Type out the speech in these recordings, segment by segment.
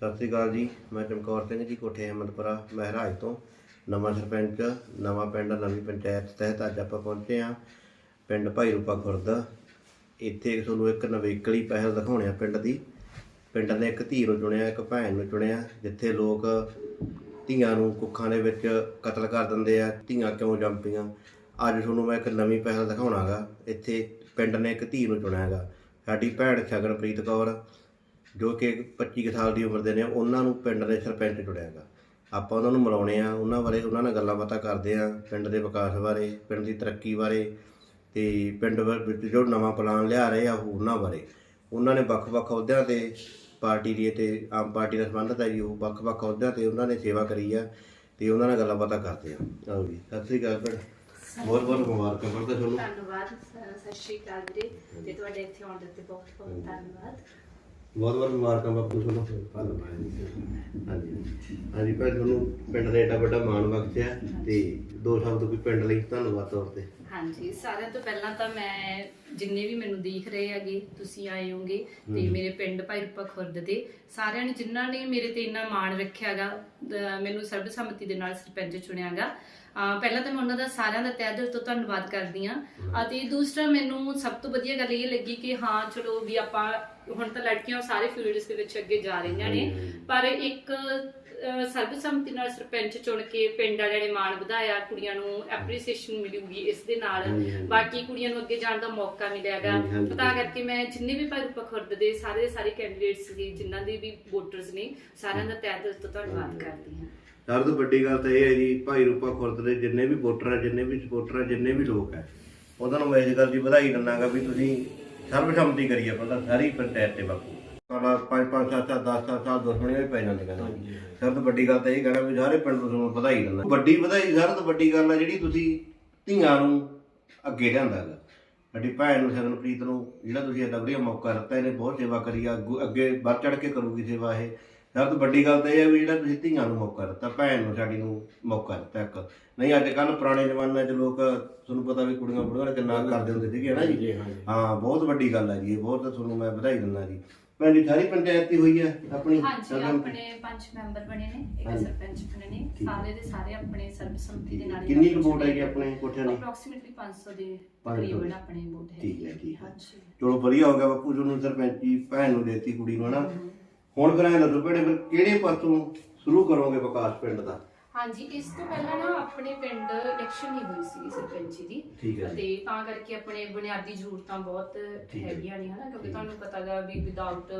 ਸਤਿ ਸ੍ਰੀ ਅਕਾਲ ਜੀ, ਮੈਂ ਚਮਕੌਰ ਸਿੰਘ ਜੀ, ਕੋਠੇ ਅਹਿਮਦਪੁਰਾ ਮਹਿਰਾਜ ਤੋਂ। ਨਵਾਂ ਸਰਪੰਚ, ਨਵਾਂ ਪਿੰਡ, ਨਵੀਂ ਪੰਚਾਇਤ ਤਹਿਤ ਅੱਜ ਆਪਾਂ ਪਹੁੰਚੇ ਹਾਂ, ਪਿੰਡ ਭਾਈ ਰੂਪਾ ਖੁਰਦ। ਇੱਥੇ ਤੁਹਾਨੂੰ ਇੱਕ ਨਵੇਕਲੀ ਪਹਿਲ ਦਿਖਾਉਣੇ ਆ ਪਿੰਡ ਦੀ। ਪਿੰਡ ਨੇ ਇੱਕ ਧੀ ਨੂੰ ਚੁਣਿਆ, ਇੱਕ ਭੈਣ ਨੂੰ ਚੁਣਿਆ, ਜਿੱਥੇ ਲੋਕ ਧੀਆਂ ਨੂੰ ਕੁੱਖਾਂ ਦੇ ਵਿੱਚ ਕਤਲ ਕਰ ਦਿੰਦੇ ਆ, ਧੀਆਂ ਕਿਉਂ ਜੰਮਪੀਆਂ ਅੱਜ ਤੁਹਾਨੂੰ ਮੈਂ ਇੱਕ ਨਵੀਂ ਪਹਿਲ ਦਿਖਾਉਣਾਗਾ। ਇੱਥੇ ਪਿੰਡ ਨੇ ਇੱਕ ਧੀ ਨੂੰ ਚੁਣਿਆਗਾ। ਸਾਡੀ ਭੈਣ ਸ਼ਗਨਪ੍ਰੀਤ ਕੌਰ ਜੋ ਕਿ 25 ਕੁ ਸਾਲ ਦੀ ਉਮਰ ਦੇ ਨੇ ਉਹਨਾਂ ਨੂੰ ਪਿੰਡ ਦੇ ਸਰਪੰਚ ਚੁਣਿਆਗਾ ਆਪਾਂ ਉਹਨਾਂ ਨੂੰ ਮਿਲਾਉਣੇ ਆ ਉਹਨਾਂ ਬਾਰੇ ਉਹਨਾਂ ਨਾਲ ਗੱਲਾਂ ਬਾਤਾਂ ਕਰਦੇ ਆ ਪਿੰਡ ਦੇ ਵਿਕਾਸ ਬਾਰੇ ਪਿੰਡ ਦੀ ਤਰੱਕੀ ਬਾਰੇ ਤੇ ਪਿੰਡ ਵਿੱਚ ਜੋ ਨਵਾਂ ਪਲਾਨ ਲਿਆ ਰਹੇ ਆ ਉਹ ਉਹਨਾਂ ਬਾਰੇ। ਉਹਨਾਂ ਨੇ ਵੱਖ-ਵੱਖ ਅਹੁਦਿਆਂ ਤੇ ਪਾਰਟੀ ਦੀ ਤੇ ਆਮ ਪਾਰਟੀ ਦਾ ਸੰਬੰਧਤ ਹੈ ਜੀ ਉਹ ਵੱਖ-ਵੱਖ ਅਹੁਦਿਆਂ ਤੇ ਉਹਨਾਂ ਨੇ ਸੇਵਾ ਕਰੀ ਆ ਤੇ ਉਹਨਾਂ ਨਾਲ ਗੱਲਾਂ ਬਾਤਾਂ ਕਰਦੇ ਆ। ਆਓ ਜੀ ਸਤਿ ਸ੍ਰੀ ਅਕਾਲ ਭੈਣ। ਬਹੁਤ ਬਹੁਤ ਮੁਬਾਰਕਾਂ ਭੈਣ ਤੁਹਾਨੂੰ ਧੰਨਵਾਦ ਸਤਿ ਸ਼੍ਰੀ ਅਕਾਲ ਵੀਰੇ ਤੇ ਤੁਹਾਡੇ ਇੱਥੇ ਆਉਣ ਦੇ ਤੇ ਬਹੁਤ ਬਹੁਤ ਧੰਨਵਾਦ। ਬਹੁਤ ਬਹੁਤ ਮੁਬਾਰਕਾਂ ਬਾਪੂ ਤੁਹਾਨੂੰ। ਹਾਂਜੀ ਹਾਂਜੀ। ਭੈਣ ਤੁਹਾਨੂੰ ਪਿੰਡ ਦਾ ਏਡਾ ਵੱਡਾ ਮਾਣ ਬਖਸ਼ਿਆ ਤੇ ਦੋ ਸ਼ਬਦ ਕੋਈ ਪਿੰਡ ਲਈ ਧੰਨਵਾਦ ਤੌਰ ਤੇ। ਹਾਂਜੀ ਸਾਰਿਆਂ ਤੋਂ ਪਹਿਲਾਂ ਤਾਂ ਮੈਂ ਜਿੰਨੇ ਵੀ ਮੈਨੂੰ ਦੇਖ ਰਹੇ ਹੈਗੇ ਤੁਸੀਂ ਆਏ ਹੋਗੇ ਤੇ ਮੇਰੇ ਪਿੰਡ ਭਾਈ ਰੂਪਾ ਖੁਰਦ ਦੇ ਸਾਰਿਆਂ ਨੇ ਜਿਨ੍ਹਾਂ ਨੇ ਮੇਰੇ ਤੇ ਇੰਨਾ ਮਾਣ ਰੱਖਿਆਗਾ ਮੈਨੂੰ ਸਰਬਸੰਮਤੀ ਦੇ ਨਾਲ ਸਰਪੰਚ ਚੁਣਿਆਗਾ ਪਹਿਲਾਂ ਤਾਂ ਮੈਂ ਉਹਨਾਂ ਦਾ ਸਾਰਿਆਂ ਦਾ ਤਹਿ ਦਿਲ ਤੋਂ ਧੰਨਵਾਦ ਕਰਦੀ ਆ ਅਤੇ ਦੂਸਰਾ ਮੈਨੂੰ ਸਭ ਤੋਂ ਵਧੀਆ ਗੱਲ ਇਹ ਲੱਗੀ ਕਿ ਹਾਂ ਚਲੋ ਵੀ ਆਪਾਂ ਹੁਣ ਤਾਂ ਲੜਕੀਆਂ ਸਾਰੇ ਫੀਲਡਸ ਦੇ ਵਿੱਚ ਅੱਗੇ ਜਾ ਰਹੀਆਂ ਨੇ। ਪਰ ਇੱਕ ਸਰਬਸੰਮਤੀ ਨਾਲ ਸਰਪੰਚ ਚੁਣ ਕੇ ਪਿੰਡ ਵਾਲਿਆਂ ਨੇ ਮਾਣ ਵਧਾਇਆ ਕੁੜੀਆਂ ਨੂੰ ਐਪਰੀਸੀਏਸ਼ਨ ਮਿਲੂਗੀ ਇਸ ਦੇ ਨਾਲ। ਬਾਕੀ ਕੁੜੀਆਂ ਨੂੰ ਅੱਗੇ ਜਾਣ ਦਾ ਮੌਕਾ ਮਿਲੇਗਾ ਹਾਂਜੀ, ਹਾਂਜੀ। ਤਾਂ ਕਰਕੇ ਮੈਂ ਜਿੰਨੇ ਵੀ ਭਾਈ ਰੂਪਾ ਖੁਰਦ ਦੇ ਸਾਰੇ ਸਾਰੇ ਕੈਂਡੀਡੇਟਸ ਸੀ ਜਿਨ੍ਹਾਂ ਦੇ ਵੀ ਵੋਟਰਸ ਨੇ ਸਾਰਿਆਂ ਦਾ ਤਹਿ ਦਿਲ ਤੋਂ ਧੰਨਵਾਦ ਕਰਦੀ ਹਾਂ। ਸਾਰਿਆਂ ਤੋਂ ਵੱਡੀ ਗੱਲ ਤਾਂ ਇਹ ਹੈ ਜੀ ਭਾਈ ਰੂਪਾ ਖੁਰਦ ਦੇ ਜਿੰਨੇ ਵੀ ਵੋਟਰ ਹੈ ਜਿੰਨੇ ਵੀ ਸਪੋਰਟਰ ਹੈ ਜਿੰਨੇ ਵੀ ਲੋਕ ਹੈ ਉਹਨਾਂ ਨੂੰ ਮੈਂ ਇਸ ਗੱਲ ਦੀ ਵਧਾਈ ਦਿੰਦਾਗਾ ਵੀ ਤੁਸੀਂ ਸਰਬਸੰਮਤੀ ਕਰੀ ਆ ਪਹਿਲਾਂ ਸਾਰੀ ਪੰਚਾਇਤ ਤੇ ਬਾਪੂ। ਸਾਡਾ 5 5 7 7 10 7 ਸਾਲ ਦੁਸ਼ਮਣੀਆਂ ਵੀ ਪੈ ਜਾਂਦੇ ਕਹਿੰਦੇ। ਸਭ ਤੋਂ ਵੱਡੀ ਗੱਲ ਤਾਂ ਇਹ ਕਹਿਣਾ ਵੀ ਸਾਰੇ ਪਿੰਡ ਨੂੰ ਤੁਹਾਨੂੰ ਵਧਾਈ ਦਿੰਦਾ। ਵੱਡੀ ਵਧਾਈ ਸਾਰਿਆਂ ਤੋਂ ਵੱਡੀ ਗੱਲ ਹੈ ਜਿਹੜੀ ਤੁਸੀਂ ਧੀਆਂ ਨੂੰ ਅੱਗੇ ਲਿਆਂਦਾ ਗਾ ਸਾਡੀ ਭੈਣ ਨੂੰ ਸ਼ਗਨਪ੍ਰੀਤ ਨੂੰ ਜਿਹੜਾ ਤੁਸੀਂ ਇਹ ਵਧੀਆ ਮੌਕਾ ਦਿੱਤਾ ਇਹਨੇ ਬਹੁਤ ਸੇਵਾ ਕਰੀ ਆ ਅੱਗੇ ਵੱਧ ਚੜ ਕੇ ਕਰੂਗੀ ਸੇਵਾ ਇਹ। ਸਭ ਤੋਂ ਵੱਡੀ ਗੱਲ ਤਾਂ ਇਹ ਹੈ ਵੀ ਜਿਹੜਾ ਤੁਸੀਂ ਧੀਆਂ ਨੂੰ ਮੌਕਾ ਦਿੱਤਾ ਭੈਣ ਨੂੰ ਸਾਡੀ ਨੂੰ ਮੌਕਾ ਦਿੱਤਾ ਇੱਕ। ਨਹੀਂ ਅੱਜ ਕੱਲ ਪੁਰਾਣੇ ਜ਼ਮਾਨੇ 'ਚ ਲੋਕ ਤੁਹਾਨੂੰ ਪਤਾ ਵੀ ਕੁੜੀਆਂ ਬੁੜੀਆਂ ਨੇ ਕਿੰਨਾ ਕਰਦੇ ਹੁੰਦੇ ਸੀਗੇ ਨਾ ਜੀ? ਹਾਂ ਬਹੁਤ ਵੱਡੀ ਗੱਲ ਹੈ ਜੀ ਇਹ ਬਹੁਤ ਤੁਹਾਨੂੰ ਮੈਂ ਵਧਾਈ ਦਿੰਦਾ ਜੀ। ਭੈਣ ਜੀ ਸਾਰੀ ਪੰਚਾਇਤ ਹੀ ਹੋਈ ਹੈ ਆਪਣੀ? ਹਾਂਜੀ ਆਪਣੇ ਪੰਜ ਮੈਂਬਰ ਬਣੇ ਨੇ ਇੱਕ। ਸਰਪੰਚ ਬਣੇ ਨੇ। ਸਾਰੇ ਦੇ ਸਾਰੇ ਆਪਣੇ ਸਰਬਸੰਮਤੀ ਦੇ ਨਾਲ ਕਿੰਨੀ ਕੁ ਵੋਟ ਹੈ ਜੀ ਆਪਣੇ ਕੋਠਿਆਂ ਦੀ? ਅਪਰੋਕਸੀਮੇਟਲੀ 500 ਦੇ 500 ਤਕਰੀਬਨ ਆਪਣੇ ਵੋਟ ਹੈ ਠੀਕ ਹੈ, ਠੀਕ ਹੈ। ਚਲੋ ਵਧੀਆ ਹੋ ਗਿਆ ਬਾਪੂ ਜੀ ਨੂੰ ਸਰਪੰਚੀ ਭੈਣ ਨੂੰ ਦੇਤੀ ਕੁੜੀ ਨੂੰ ਹਨਾ? ਹੁਣ ਫਿਰ ਐਂ ਦੱਸੋ ਭੈਣੇ ਫਿਰ ਕਿਹੜੇ ਪਾਸੋਂ ਸ਼ੁਰੂ ਕਰੋਗੇ ਵਿਕਾਸ ਪਿੰਡ ਦਾ ਹਾਂਜੀ ਇਸ ਤੋਂ ਪਹਿਲਾਂ ਨਾ ਆਪਣੇ ਪਿੰਡ ਇਲੈਕਸ਼ਨ ਹੀ ਹੋਈ ਸੀ ਸਰਪੰਚੀ ਦੀ ਠੀਕ ਹੈ ਜੀ। ਤੇ ਤਾਂ ਕਰਕੇ ਆਪਣੇ ਬੁਨਿਆਦੀ ਜ਼ਰੂਰਤਾਂ ਬਹੁਤ ਠੀਕ ਹੈ। ਹੈਗੀਆਂ ਨੇ ਹਨਾ ਕਿਉਂਕਿ ਤੁਹਾਨੂੰ ਪਤਾਗਾ ਵੀ ਵਿਦਆਊਟ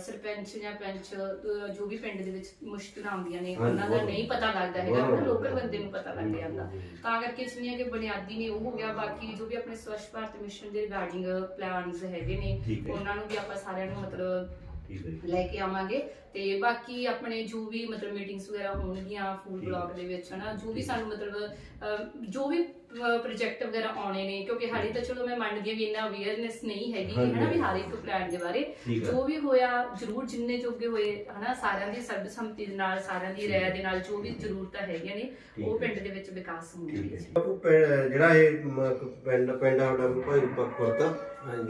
ਸਰਪੰਚ ਜਾਂ ਪੰਚ ਅਹ, ਜੋ ਵੀ ਪਿੰਡ ਦੇ ਵਿੱਚ ਮੁਸ਼ਕਲਾਂ ਆਉਂਦੀਆਂ ਨੇ ਹਾਂਜੀ, ਉਹਨਾਂ ਦਾ ਬਹੁਤ। ਨਹੀਂ ਪਤਾ ਲੱਗਦਾ ਹੈਗਾ ਬਹੁਤ। ਲੋਕਲ ਬੰਦੇ ਨੂੰ ਪਤਾ ਲੱਗ ਜਾਂਦਾ ਤਾਂ ਕਰਕੇ ਜਿੰਨੀਆਂ ਕਿ ਬੁਨਿਆਦੀ ਨੇ ਉਹ ਹੋ ਗਿਆ ਬਾਕੀ ਜੋ ਵੀ ਆਪਣੇ ਸਵੱਛ ਭਾਰਤ ਮਿਸ਼ਨ ਦੇ ਰਿਗਾਰਡਿੰਗ ਪਲਾਨਸ ਹੈਗੇ ਨੇ ਠੀਕ ਹੈ। ਉਹਨਾਂ ਨੂੰ ਵੀ ਆਪਾਂ ਸਾਰਿਆਂ ਨੂੰ ਮਤਲਬ ਠੀਕ ਹੈ ਜੀ। ਲੈ ਕੇ ਆਵਾਂਗੇ ਤੇ ਬਾਕੀ ਆਪਣੇ ਜੋ ਵੀ ਮਤਲਬ ਮੀਟਿੰਗਸ ਵਗੈਰਾ ਹੋਣਗੀਆਂ ਫੂਡ ਠੀਕ। ਬਲੌਗ ਦੇ ਵਿੱਚ ਹਨਾ ਜੋ ਵੀ ਸਾਨੂੰ ਮਤਲਬ ਅਹ, ਜੋ ਵੀ ਪ੍ਰੋਜੈਕਟ ਵਗੈਰਾ ਆਉਣੇ ਨੇ ਕਿਉਂਕਿ ਹਾਲੇ ਤਾਂ ਚਲੋ ਮੈਂ ਮੰਨਦੀ ਹਾਂ ਵੀ ਇੰਨਾ ਅਵੇਅਰਨੈਸ ਨਹੀਂ ਹੈਗੀ ਹਾਂਜੀ, ਹਨਾ ਵੀ। ਹਰ ਇੱਕ ਪਲਾਨ ਦੇ ਬਾਰੇ ਠੀਕ ਹੈ। ਜੋ ਵੀ ਹੋਇਆ ਜ਼ਰੂਰ ਜਿੰਨੇ ਜੋਗੇ ਹੋਏ ਹਨਾ ਸਾਰਿਆਂ ਦੀ ਸਰਬਸੰਮਤੀ ਦੇ ਨਾਲ ਸਾਰਿਆਂ ਦੀ ਰਾਏ ਦੇ ਨਾਲ ਜੋ ਵੀ ਜ਼ਰੂਰਤਾਂ ਹੈਗੀਆਂ ਨੇ ਠੀਕ ਉਹ ਹੈ। ਪਿੰਡ ਦੇ ਵਿੱਚ ਵਿਕਾਸ ਹੋਣਗੇ ਠੀਕ ਹੈ ਜੀ। ਬਾਪੂ ਪਿੰਡ- ਜਿਹੜਾ ਇਹ ਮ- ਪਿੰਡ ਪਿੰਡ ਸਾਡਾ ਭਾਈ ਰੂਪਾ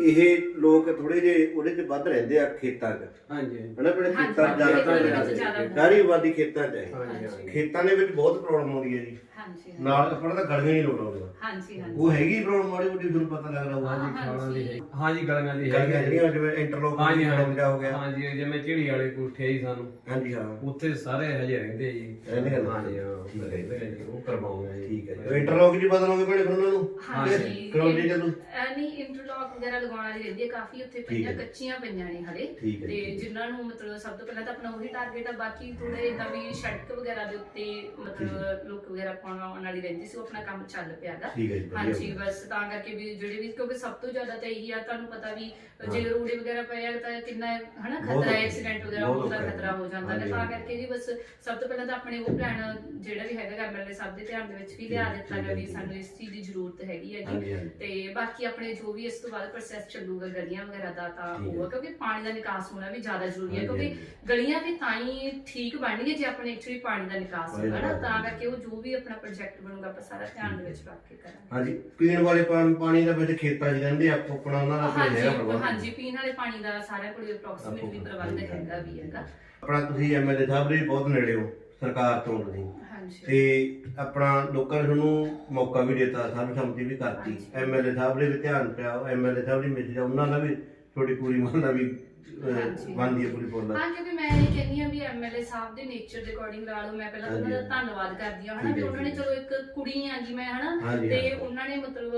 ਇਹ ਲੋਕ ਥੋੜੇ ਜੇ ਉਹਦੇ 'ਚ ਵੱਧ ਰਹਿੰਦੇ ਆ ਖੇਤਾਂ 'ਚ। ਹਾਂਜੀ। ਹਨਾ ਆਪਣੇ ਖੇਤਾਂ 'ਚ ਜ਼ਿਆਦਾ ਖੇਤਾਂ ਦੇ ਤਾਂ ਵਿੱਚ ਜ਼ਿਆਦਾ ਸਾਰੀ ਆਬਾਦੀ ਖੇਤਾਂ 'ਚ ਹੈ। ਹਾਂਜੀ ਹਾਂਜੀ। ਖੇਤਾਂ ਦੇ ਵਿੱਚ ਬਹੁਤ ਪ੍ਰੋਬਲਮ ਆਉਂਦੀ ਹੈ ਜੀ। ਹਾਂਜੀ ਨਾਲ ਆਪਣਾ ਤਾਂ ਗਲੀਆਂ ਨਹੀਂ ਲੋਟ ਆਉਂਦੀਆਂ ਹਾਂਜੀ ਹਾਂਜੀ। ਉਹ ਹੈਗੀ ਪ੍ਰੋਬਲਮ ਮਾੜੀ ਮੋਟੀ ਤੁਹਾਨੂੰ ਪਤਾ ਲੱਗਦਾ ਹੋਊਗਾ ਹਾਂ, ਖਾਣਾ ਦੀ ਹਾਂਜੀ। ਹੈ ਹਾਂਜੀ ਗਲੀਆਂ ਦੀ ਗਲੀਆਂ ਹੈ ਜਿਹੜੀਆਂ ਜਿਵੇਂ ਇੰਟਰਲੋਕ ਹਾਂਜੀ ਵਗੈਰਾ ਹੋ ਗਿਆ। ਹਾਂਜੀ ਜਿਵੇਂ ਝਿੜੀ ਵਾਲੇ ਕੋਠੇ ਹੀ ਸਾਨੂੰ। ਹਾਂਜੀ ਹਾਂ। ਉੱਥੇ ਸਾਰੇ ਹਜੇ ਰਹਿੰਦੇ ਜੀ। ਰਹਿੰਦੇ। ਹਾਂਜੀ ਹਾਂ ਠੀਕ ਹੈ। ਰਹਿੰਦੇ ਨੇ ਜੀ, ਉਹ ਕਰਵਾਉਂਗੇ ਜੀ। ਠੀਕ ਹੈ ਇੰਟਰਲੋਕ ਜੀ ਬਦਲੋਗੇ ਬੜੇ ਫਿਰ ਉਹਨਾਂ ਨੂੰ? ਹਾਂਜੀ। ਕਰਾਉਂਦੇ ਜਦੋਂ ਐ ਨਹੀਂ ਇੰਟਰਲੌਕ ਵਗੈਰਾ ਲਗਾਉਣ ਵਾਲੀ ਰਹਿੰਦੀ ਹੈ ਕਾਫੀ ਉੱਥੇ ਪਈਆਂ ਹੈ। ਕੱਚੀਆਂ ਪਈਆਂ ਨੇ ਹਲੇ। ਠੀਕ ਹੈ, ਤੇ ਠੀਕ ਹੈ। ਜਿਨ੍ਹਾਂ ਨੂੰ ਮਤਲਬ ਸਭ ਤੋਂ ਪਹਿਲਾਂ ਤਾਂ ਆਪਣਾ ਉਹੀ ਟਾਰਗੇਟ ਆ। ਬਾਕੀ ਥੋੜੇ ਇਦਾਂ ਵੀ ਸੜਕ ਵਗੈਰਾ ਦੇ ਉੱਤੇ ਮਤਲਬ ਲੁੱਕ ਵਗੈਰਾ ਪਾਉਣ ਵਾਲੀ ਰਹਿੰਦੀ ਸੀ ਉਹ ਆਪਣਾ ਕੰਮ ਚੱਲ ਠੀਕ ਹੈ ਜੀ, ਵਧੀਆ ਹਾਂਜੀ ਹੋ ਬਸ ਤਾਂ ਕਰਕੇ ਵੀ ਜਿਹੜੇ ਵੀ ਕਿਉਂਕਿ ਸਭ ਤੋਂ ਜ਼ਿਆਦਾ ਤਾਂ ਇਹੀ ਆ ਤੁਹਾਨੂੰ ਪਤਾ ਵੀ ਜੇ ਰੋੜੇ ਵਗੈਰਾ ਪਏ ਆ ਤਾਂ ਕਿੰਨਾ ਹਨਾ ਬਹੁਤ ਖਤਰਾ ਔਖਾ। ਐਕਸੀਡੈਂਟ ਵਗੈਰਾ ਬਹੁਤ ਹੋਣ ਦਾ ਔਖਾ ਹੈ। ਖਤਰਾ ਹੋ ਜਾਂਦਾ ਹਾਂਜੀ, ਹੈ ਤਾਂ ਹਾਂਜੀ। ਕਰਕੇ ਜੀ ਬਸ ਸਭ ਤੋਂ ਪਹਿਲਾਂ ਤਾਂ ਆਪਣੇ ਉਹ ਪਲਾਨ ਜਿਹੜਾ ਵੀ ਹੈਗਾ ਐਮਐਲਏ ਸਾਹਿਬ ਦੇ ਧਿਆਨ ਦੇ ਵਿੱਚ ਵੀ ਲਿਆ ਠੀਕ ਦਿੱਤਾ ਹੈ, ਗਿਆ ਵੀ ਠੀਕ ਹੈ। ਸਾਨੂੰ ਇਸ ਚੀਜ਼ ਦੀ ਜ਼ਰੂਰਤ ਹੈਗੀ ਹੈਗੀ ਹਾਂਜੀ। ਤੇ ਬਾਕੀ ਆਪਣੇ ਜੋ ਵੀ ਇਸ ਤੋਂ ਬਾਅਦ ਪ੍ਰੋਸੈਸ ਚੱਲੂਗਾ ਗਲੀਆਂ ਵਗੈਰਾ ਦਾ ਤਾਂ ਠੀਕ ਹੈ। ਉਹ ਕਿਉਂਕਿ ਪਾਣੀ ਦਾ ਨਿਕਾਸ ਹੋਣਾ ਵੀ ਜ਼ਿਆਦਾ ਜ਼ਰੂਰੀ ਹੈ ਹਾਂਜੀ, ਕਿਉਂਕਿ ਹਾਂਜੀ। ਗਲੀਆਂ ਵੀ ਤਾਂ ਹੀ ਠੀਕ ਬਣਨਗੀਆਂ ਜੇ ਆਪਣੇ ਐਕਚੁਅਲੀ ਪਾਣੀ ਦਾ ਨਿਕਾਸ ਪਾਣੀ ਦਾ ਹੋਗਾ ਨਾ ਤਾਂ। ਕਰਕੇ ਉਹ ਜੋ ਵੀ ਆਪਣਾ ਪ੍ਰੋਜੈਕਟ ਬਣੂਗਾ ਆਪਾਂ ਸਾਰਾ ਧਿਆਨ ਦੇ ਵਿੱਚ ਰੱਖ ਕੇ ਕਰਾਂਗੇ। ਹਾਂਜੀ ਪੀਣ ਵਾਲੇ ਪਾਣੀ ਪਾਣੀ ਦਾ ਵਿੱਚ ਖੇਤਾਂ 'ਚ ਰਹਿੰਦੇ ਆ ਆਪਣਾ ਉਹਨਾਂ ਦਾ ਕੋਈ ਹੈਗਾ ਹਾਂਜੀ ਪ੍ਰਬੰਧ। ਹਾਂਜੀ ਪੀਣ ਵਾਲੇ ਪਾਣੀ ਦਾ ਸਾਰਾ ਕੋਲ ਅਪਰੋਕਸੀਮੇਟਲੀ ਆਪੋ- ਪ੍ਰਬੰਧ ਹੈਗਾ ਵੀ ਹੈਗਾ। ਆਪਣਾ ਤੁਸੀਂ ਐਮਐਲਏ ਸਾਹਿਬ ਦੇ ਬਹੁਤ ਨੇੜੇ ਹੋ ਸਰਕਾਰ ਤੋਂ ਤੁਸੀਂ। ਹਾਂਜੀ। ਤੇ ਆਪਣਾ ਲੋਕਾਂ ਨੇ ਤੁਹਾਨੂੰ ਮੌਕਾ ਵੀ ਦਿੱਤਾ ਸਰਬਸੰਮਤੀ ਵੀ ਕਰਤੀ। ਹਾਂਜੀ। ਐਮਐਲਏ ਸਾਹਿਬ ਦੇ ਵੀ ਧਿਆਨ ਪਿਆ ਐਮਐਲਏ ਸਾਹਿਬ ਦੀ ਮਿਸ ਉਹਨਾਂ ਦਾ ਵੀ ਤੁਹਾਡੀ ਪੂਰੀ ਮੰਨਦਾ ਵੀ ਹਾਂਜੀ। ਮੰਨਦੀ ਹੈ ਪੂਰੀ ਬੋਲਦਾ ਹਾਂ ਕਿਉਂਕਿ ਮੈਂ ਇਹ ਕਹਿੰਦੀ ਆ ਵੀ ਐਮਐਲਏ ਸਾਹਿਬ ਦੇ ਨੇਚਰ ਦੇ ਅਕੋਰਡਿੰਗ ਲਾ ਲਓ ਮੈਂ ਪਹਿਲਾਂ ਤਾਂ ਉਹਨਾਂ ਦਾ ਹਾਂਜੀ। ਧੰਨਵਾਦ ਕਰਦੀ ਹਾਂ ਹਨਾ ਠੀਕ ਵੀ ਹੈ, ਉਹਨਾਂ ਨੇ ਠੀਕ ਹੈ। ਚਲੋ ਇੱਕ ਕੁੜੀ ਆ ਜੀ ਮੈਂ ਹਨਾ ਹਾਂਜੀ, ਤੇ ਹਾਂਜੀ। ਉਹਨਾਂ ਨੇ ਮਤਲਬ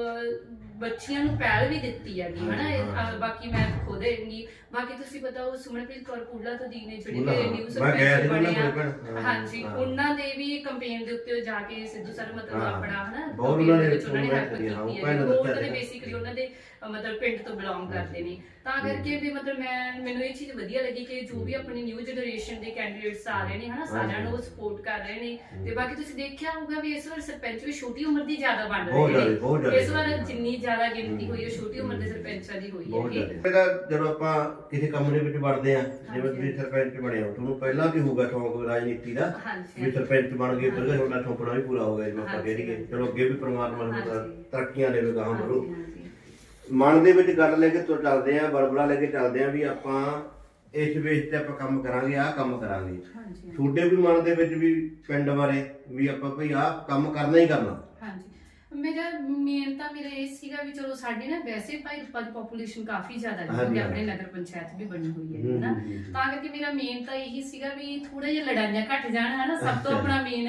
ਬੱਚੀਆਂ ਨੂੰ ਪਹਿਲ ਵੀ ਦਿੱਤੀ ਹੈਗੀ ਹਨਾ ਇਹ, ਹਾਂ। ਅਹ ਬਾਕੀ ਮੈਂ ਖੁਦ ਹੈਗੀ ਬਾਕੀ ਤੁਸੀਂ ਉਹ ਸੁਮਨਪ੍ਰੀਤ ਕੌਰ ਪੂਲਾ ਤੋਂ ਦੀ ਨੇ ਜਿਹੜੀ ਪੂਲਾ, ਹਾਂ। ਨਿਊਜ਼ ਮੈਂ ਗਿਆ ਸੀ ਬਣੇ ਉਹਨਾਂ ਆ ਕੋਲ ਭੈਣ, ਹਾਂ, ਹਾਂਜੀ ਹਾਂ। ਉਹਨਾਂ ਦੇ ਵੀ ਕੰਪੇਨ ਦੇ ਉੱਤੇ ਜਾ ਕੇ ਸਿੱਧੂ ਸਰ ਮਤਲਬ ਹਾਂ। ਆਪਣਾ ਹਨਾ ਬਹੁਤ campaign ਉਹਨਾਂ ਨੇ ਦੇ ਵਿੱਚ ਉਹਨਾਂ ਨੇ ਹੈਲਪ ਕੀਤੀ ਹੈ, ਹੈ ਭੈਣ ਨੇ ਉਹ ਉਹਨਾਂ ਦੇ। ਬੇਸਿਕਲੀ ਉਹਨਾਂ ਦੇ ਮਤਲਬ ਪਿੰਡ ਤੋਂ ਬਿਲੋਂਗ ਕਰਦੇ ਨੇ। ਤਾਂ ਕਰਕੇ ਵੀ ਮਤਲਬ ਮੈਂ ਮੈਨੂੰ ਇਹ ਚੀਜ਼ ਵਧੀਆ ਲੱਗੀ ਕਿ ਜੋ ਵੀ ਆਪਣੀ ਨਿਊ ਜਨਰੇਸ਼ਨ ਦੇ ਕੈਂਡੀਡੇਟਸ ਆ ਰਹੇ ਨੇ ਹਨਾ ਸਾਰਿਆਂ ਨੂੰ ਸਪੋਰਟ ਕਰ ਰਹੇ ਨੇ। ਤੇ ਬਾਕੀ ਤੁਸੀਂ ਦੇਖਿਆ ਹੋਊਗਾ ਵੀ ਇਸ ਵਾਰ ਸਰਪੰਚ ਵੀ ਛੋਟੀ ਉਮਰ ਦੀ ਜ਼ਿਆਦਾ ਬਣ ਰਹੇ ਨੇ। ਇਸ ਵਾਰ ਜਿੰਨੀ ਜ਼ਿਆਦਾ ਗਿਣਤੀ ਹੋਈ ਹੈ ਛੋਟੀ ਉਮਰ ਦੇ ਸਰਪੰਚਾਂ ਦੀ ਹੋਈ ਹੈ ਪਹਿਲਾਂ ਜਦੋਂ ਆਪਾਂ ਕਿਸੇ ਕੰਮ ਦੇ ਵਿੱਚ ਵੜਦੇ ਆ ਜਿਵੇਂ ਤੁਸੀਂ ਸਰਪੰਚ ਬਣੇ ਹੋ ਤੁਹਾਨੂੰ ਪਹਿਲਾਂ ਕੀ ਹੋਊਗਾ ਸ਼ੌਂਕ ਰਾਜਨੀਤੀ ਦਾ ਵੀ ਸਰਪੰਚ ਬਣ ਗਏ ਫਿਰ ਤੁਹਾਡਾ ਸੁਪਨਾ ਵੀ ਪੂਰਾ ਹੋ ਗਿਆ ਜਿਵੇਂ ਆਪਾਂ ਕਹਿ ਹਾਂਜੀ। ਚਲੋ ਅੱਗੇ ਵੀ ਪ੍ਰਮਾਤਮਾ ਨੂੰ। ਤਰੱਕੀਆਂ ਦੇਵੇ ਗਾਹਾਂ ਹਾਂਜੀ। ਮਨ ਦੇ ਵਿੱਚ ਗੱਲ ਲੈ ਕੇ ਤੁਰ ਚੱਲਦੇ ਆ ਬਲਬਲਾ ਲੈ ਕੇ ਚੱਲਦੇ ਆ ਵੀ ਆਪਾਂ ਇਸ ਵੇਸ ਤੇ ਆਪਾਂ ਕੰਮ ਕਰਾਂਗੇ ਆਹ ਕੰਮ ਕਰਾਂਗੇ। ਹਾਂਜੀ ਤੁਹਾਡੇ ਵੀ ਮਨ ਦੇ ਵਿੱਚ ਵੀ ਪਿੰਡ ਬਾਰੇ ਵੀ ਆਪਾਂ ਭਈ ਆਹ ਕੰਮ ਕਰਨਾ ਹੀ ਕਰਨਾ। ਮੇਰਾ ਮੇਨ ਤਾਂ ਮੇਰਾ ਇਹ ਸੀਗਾ ਵੀ ਚਲੋ ਸਾਡੇ ਨਾ ਵੈਸੇ ਭਾਈ ਪਦ ਪੋਪੂਲੇਸ਼ਨ ਕਾਫੀ ਜ਼ਿਆਦਾ ਹੈ ਕਿਉਂਕਿ। ਆਪਣੇ ਨਗਰ ਪੰਚਾਇਤ ਵੀ ਬਣੀ ਹੋਈ ਹੈ ਨਾ। ਤਾਂ ਕਰਕੇ ਮੇਰਾ ਮੇਨ ਤਾਂ ਇਹੀ ਸੀਗਾ ਵੀ ਥੋੜਾ ਜਿਹਾ ਲੜਾਈਆਂ ਘਟ ਜਾਣ ਹਨਾ ਸਭ ਤੋਂ। ਆਪਣਾ ਮੇਨ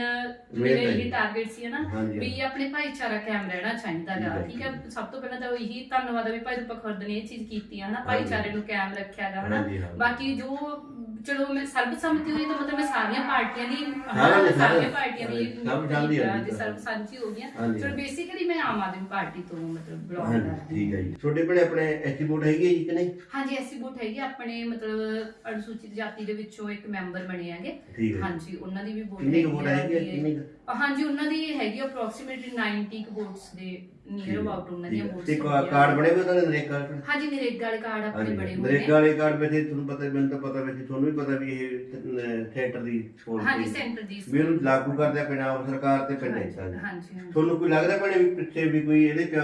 ਮੇਰਾ ਇਹੀ। ਟਾਰਗੇਟ ਸੀ ਹਨਾ ਵੀ ਆਪਣੇ ਭਾਈਚਾਰਾ ਕਾਇਮ ਰਹਿਣਾ ਚਾਹੀਦਾ ਗਾ ਠੀਕ ਹੈ, ਸਭ ਤੋਂ ਪਹਿਲਾਂ ਤਾਂ ਇਹੀ ਧੰਨਵਾਦ ਹੈ ਵੀ ਭਾਈ ਰੂਪਾ ਖੁਰਦ ਨੇ ਇਹ ਚੀਜ਼ ਕੀਤੀ ਹਨਾ। ਭਾਈਚਾਰੇ ਨੂੰ ਕਾਇਮ ਰੱਖਿਆ ਗਾ ਹਨਾ। ਬਾਕੀ ਜੋ ਚਲੋ ਮੈਂ ਸਰਬਸੰਮਤੀ ਹੋਈ ਤਾਂ ਮਤਲਬ ਮੈਂ ਸਾਰੀਆਂ ਪਾਰਟੀਆਂ ਦੀ ਸਾਰਿਆਂ ਪਾਰਟੀਆਂ ਦੀ ਸਭ ਜਾਂਦੀ ਹੈ ਸਰਬਸੰਮਤੀ ਹੋ ਗਈਆਂ। ਚਲੋ ਬੇਸਿਕਲੀ ਮੈਂ ਆਮ ਆਦਮੀ ਪਾਰਟੀ ਤੋਂ ਮਤਲਬ ਬਿਲੋਂਗ ਹਾਂਜੀ ਕਰਦੀ ਠੀਕ ਹੈ ਜੀ। ਤੁਹਾਡੇ ਕੋਲੇ ਆਪਣੇ ਐਸਟੀ ਬੋਰਡ ਹੈਗੀ ਹੈ ਜੀ ਕਿ ਨਹੀਂ? ਹਾਂਜੀ ਐਸੀ ਵੋਟ ਹੈਗੀ ਆਪਣੇ ਮਤਲਬ ਅਨੁਸੂਚਿਤ ਜਾਤੀ ਦੇ ਵਿੱਚੋਂ ਇੱਕ ਮੈਂਬਰ ਬਣੇ ਹੈਗੇ। ਠੀਕ ਹੈ। ਹਾਂਜੀ ਉਹਨਾਂ ਦੀ ਵੀ ਵੋਟ ਕਿੰਨੀ ਕੁ ਵੋਟ ਹੈਗੀ ਹੈ ਹੈ। ਕਿੰਨੀ ਕੁ? ਹਾਂਜੀ ਉਹਨਾਂ ਦੀ ਹੈਗੀ ਅਪਰੋਕਸੀਮੇਟਲੀ 90 ਵੋਟਸ ਦੇ ਨੀਅਰ ਅਬਾਊਟ ਉਹਨਾਂ ਦੀਆਂ ਵੋਟਸ ਤੇ ਕਾ- ਕਾਰਡ ਬਣੇ ਹੋਏ ਉਹਨਾਂ ਦੇ ਨਰੇਗਾ ਦੇ? ਹਾਂਜੀ ਨਰੇਗਾ ਵਾਲੇ ਕਾਰਡ ਆਪਣੇ ਬਣੇ ਹੋਏ ਨਰੇਗਾ ਨੇ। ਵਾਲੇ ਕਾਰਡ ਵਿੱਚ ਤੁਹਾਨੂੰ ਪਤਾ ਮੈਨੂੰ ਤਾਂ ਪਤਾ ਵਿੱਚ ਤੁਹਾਨੂੰ ਵੀ ਪਤਾ ਵੀ ਇਹ ਸੈਂਟਰ ਦੀ policy ਹਾਂਜੀ ਸੈਂਟਰ ਦੀ ਵੀ ਉਹਨੂੰ ਲਾਗੂ ਕਰਦਾ ਪੰਜਾਬ ਸਰਕਾਰ ਤੇ ਹਾਂਜੀ ਹਾਂਜੀ ਹਾਂਜੀ। ਤੁਹਾਨੂੰ ਕੋਈ ਲੱਗਦਾ ਭੈਣੇ ਵੀ ਪਿੱਛੇ ਵੀ ਕੋਈ ਇਹਦੇ ਚ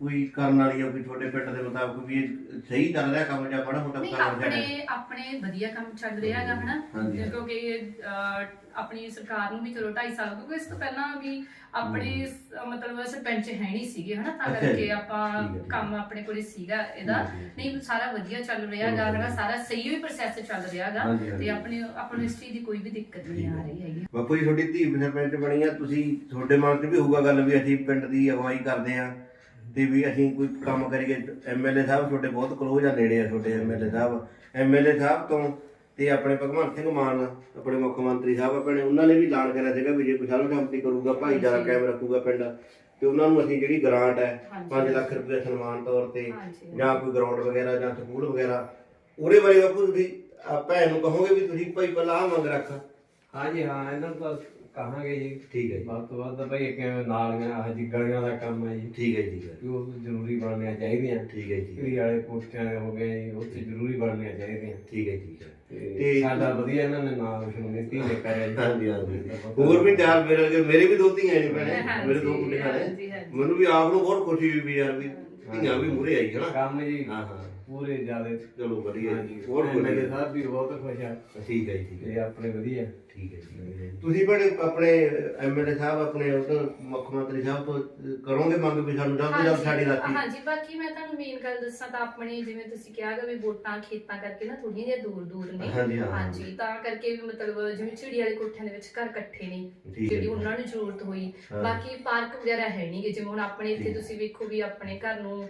ਕੋਈ ਕਰਨ ਵਾਲੀ ਆ ਕੋਈ ਤੁਹਾਡੇ ਪਿੰਡ ਦੇ ਮੁਤਾਬਕ ਵੀ ਇਹ ਸਹੀ ਚੱਲ ਰਿਹਾ ਕੰਮ ਜਾਂ ਬੜਾ ਮੋਟਾ ਨਹੀਂ ਕੰਮ ਚੱਲ ਰਿਹਾ ਆਪਣੇ ਆਪਣੇ ਵਧੀਆ ਕੰਮ ਚੱਲ ਰਿਹਾ ਹੈਗਾ ਹਨਾ? ਹਾਂਜੀ। ਕਿਉਂਕਿ ਅਹ, ਆਪਣੀ ਸਰਕਾਰ ਨੂੰ ਵੀ ਚਲੋ 2.5 ਸਾਲ ਕਿਉਂਕਿ ਇਸ ਤੋਂ ਪਹਿਲਾਂ ਵੀ ਆਪਣੇ ਸ- ਮਤਲਬ ਸਰਪੰਚ ਹੈ ਨਹੀਂ ਸੀਗੇ ਹਨਾ? ਤਾਂ ਅੱਛਾ ਜੀ। ਕਰਕੇ ਆਪਾਂ ਠੀਕ ਹੈ, ਠੀਕ ਕੰਮ ਆਪਣੇ ਕੋਲੇ ਸੀਗਾ ਇਹਦਾ। ਨਹੀਂ ਸਾਰਾ ਵਧੀਆ ਚੱਲ ਰਿਹਾ ਹੈਗਾ ਹਨਾ ਸਾਰਾ ਸਹੀ ਵੀ ਪ੍ਰੋਸੈਸ ਚੱਲ ਰਿਹਾ ਹੈਗਾ ਹਾਂਜੀ, ਹਾਂਜੀ। ਤੇ ਆਪਣੇ ਆਪਾਂ ਨੂੰ ਇਸ ਚੀਜ਼ ਦੀ ਕੋਈ ਵੀ ਦਿੱਕਤ ਨਹੀਂ ਆ ਰਹੀ ਹੈਗੀ। ਬਾਪੂ ਜੀ ਤੁਹਾਡੀ ਧੀ ਸਰਪੰਚ ਬਣੀ ਆ ਤੁਸੀਂ ਤੁਹਾਡੇ ਮਨ 'ਚ ਵੀ ਹੋਊਗਾ ਗੱਲ ਵੀ ਅਸੀਂ ਪਿੰਡ ਦੀ ਅਗਵਾਈ ਕਰਦੇ ਆ ਤੇ ਵੀ ਅਸੀਂ ਕੋਈ ਕੰਮ ਕਰੀਏ ਐਮਐਲਏ ਸਾਹਿਬ ਤੁਹਾਡੇ ਬਹੁਤ ਕਲੋਜ਼ ਆ ਨੇੜੇ ਆ ਤੁਹਾਡੇ ਐਮਐਲਏ ਸਾਹਿਬ ਐਮਐਲਏ ਸਾਹਿਬ ਤੋਂ ਤੇ ਆਪਣੇ ਭਗਵੰਤ ਸਿੰਘ ਮਾਨ ਆਪਣੇ ਮੁੱਖ ਮੰਤਰੀ ਸਾਹਿਬ ਆਪਣੇ ਉਹਨਾਂ ਨੇ ਵੀ ਐਲਾਨ ਕਰਿਆ ਸੀਗਾ ਵੀ ਜੇ ਕੋਈ ਸਰਵਸੰਮਤੀ ਕਰੂਗਾ ਭਾਈਚਾਰਾ ਕਾਇਮ ਰੱਖੂਗਾ ਪਿੰਡ ਤੇ ਉਹਨਾਂ ਨੂੰ ਅਸੀਂ ਜਿਹੜੀ ਗ੍ਰਾਂਟ ਹੈ ਹਾਂਜੀ। 5 ਲੱਖ ਰੁਪਏ ਸਨਮਾਨ ਤੌਰ ਤੇ। ਜਾਂ ਕੋਈ ਗਰਾਊਂਡ ਵਗੈਰਾ ਜਾਂ ਸਕੂਲ ਵਗੈਰਾ ਉਹਦੇ ਬਾਰੇ ਬਾਪੂ ਤੁਸੀਂ ਭੈਣ ਨੂੰ ਕਹੋਗੇ ਵੀ ਤੁਸੀਂ ਭਾਈ ਪਹਿਲਾਂ ਆਹ ਮੰਗ ਰੱਖ ਹਾਂਜੀ ਹਾਂ ਇਹਨਾਂ ਨੂੰ ਤਾਂ ਕਹਾਂਗੇ ਜੀ ਠੀਕ ਹੈ ਜੀ। ਵੱਧ ਤੋਂ ਵੱਧ ਭਾਈ ਕਿਵੇਂ ਨਾਲੀਆਂ ਆਹ ਜੀ ਗਲੀਆਂ ਦਾ ਕੰਮ ਹੈ ਜੀ। ਠੀਕ ਹੈ ਜੀ, ਠੀਕ ਹੈ। ਵੀ ਉਹ ਜ਼ਰੂਰੀ ਬਣਨੀਆਂ ਚਾਹੀਦੀਆਂ। ਠੀਕ ਹੈ ਜੀ ਕਿਹੜੀ ਵਾਲੇ ਕੋਠਿਆਂ ਹੋ ਗਏ ਜੀ ਉਹ ਤੇ ਜ਼ਰੂਰੀ ਬਣਨੀਆਂ ਚਾਹੀਦੀਆਂ। ਠੀਕ ਹੈ ਠੀਕ ਹੈ। ਤੇ ਤੇ- ਸਾਡਾ ਵਧੀਆ ਇਹਨਾਂ ਨੇ ਨਾਮ ਰੋਸ਼ਨ ਨੀਤੀ ਨੇ ਕਰਿਆ ਜੀ। ਹਾਂਜੀ ਹਾਂਜੀ। ਹੋਰ ਵੀ ਚਾਰ ਮੇਰੇ ਅੱਗੇ ਮੇਰੇ ਵੀ ਦੋ ਧੀਆਂ ਨੇ ਭੈਣੇ ਮੇਰੇ ਦੋ ਹਾਂਜੀ, ਨੇ ਹਾਂਜੀ। ਮੈਨੂੰ ਵੀ ਆਪ ਨੂੰ ਬਹੁਤ ਖੁਸ਼ੀ ਹੋਈ ਵੀ ਯਾਰ ਵੀ ਧੀਆਂ ਵੀ ਮੂਰੇ ਆਈ ਹਨਾ ਕੰਮ ਜੀ। ਹਾਂ ਹਾਂ। ਪੂਰੇ ਜਿਆਦੇ ਚਲੋ ਵਧੀਆ ਜੀ ਬਹੁਤ ਮੇਰੇ ਵਧੀਆ। ਸਾਹਿਬ ਵੀ ਬਹੁਤ ਖੁਸ਼ ਆ। ਠੀਕ ਹੈ ਜੀ ਠੀਕ ਹੈ ਤੇ ਆਪਣੇ ਵਧੀਆ। ਠੀਕ ਹੈ ਜੀ ਤੁਸੀਂ ਬੜੇ ਆਪਣੇ ਐਮਐਲਏ ਸਾਹਿਬ ਆਪਣੇ ਉਧਰ ਮੁੱਖ ਮੰਤਰੀ ਸਾਹਿਬ ਤੋਂ ਕਰੋਗੇ ਮੰਗ ਵੀ ਸਾਨੂੰ ਤੋਂ ਜਲਦ ਸਾਡੀ ਰਾਤੀ? ਹਾਂਜੀ ਬਾਕੀ ਮੈਂ ਤੁਹਾਨੂੰ ਮੇਨ ਗੱਲ ਦੱਸਾਂ ਤਾਂ ਆਪਣੇ ਜਿਵੇਂ ਤੁਸੀਂ ਕਿਹਾ ਕਿ ਵੀ ਵੋਟਾਂ ਖੇਤਾਂ ਕਰਕੇ ਨਾ ਥੋੜੀਆਂ ਜਿਹੀਆਂ ਦੂਰ ਦੂਰ ਨੇ। ਹਾਂਜੀ, ਹਾਂ। ਹਾਂਜੀ ਤਾਂ ਕਰਕੇ ਵੀ ਮਤਲਬ ਜਿਵੇਂ ਚਿੜੀ ਵਾਲੇ ਕੋਠਿਆਂ ਦੇ ਵਿੱਚ ਘਰ ਇਕੱਠੇ ਨੇ ਠੀਕ ਹੈ ਜਿਹੜੀ ਜੀ। ਉਹਨਾਂ ਨੂੰ ਜ਼ਰੂਰਤ ਹੋਈ। ਹਾਂ। ਬਾਕੀ ਪਾਰਕ ਵਗੈਰਾ ਹੈ ਨਹੀਂਗੇ ਜਿਵੇਂ ਹੁਣ ਆਪਣੇ ਇੱਥੇ ਠੀਕ। ਤੁਸੀਂ ਵੇਖੋ ਵੀ ਆਪਣੇ ਘਰ ਨੂੰ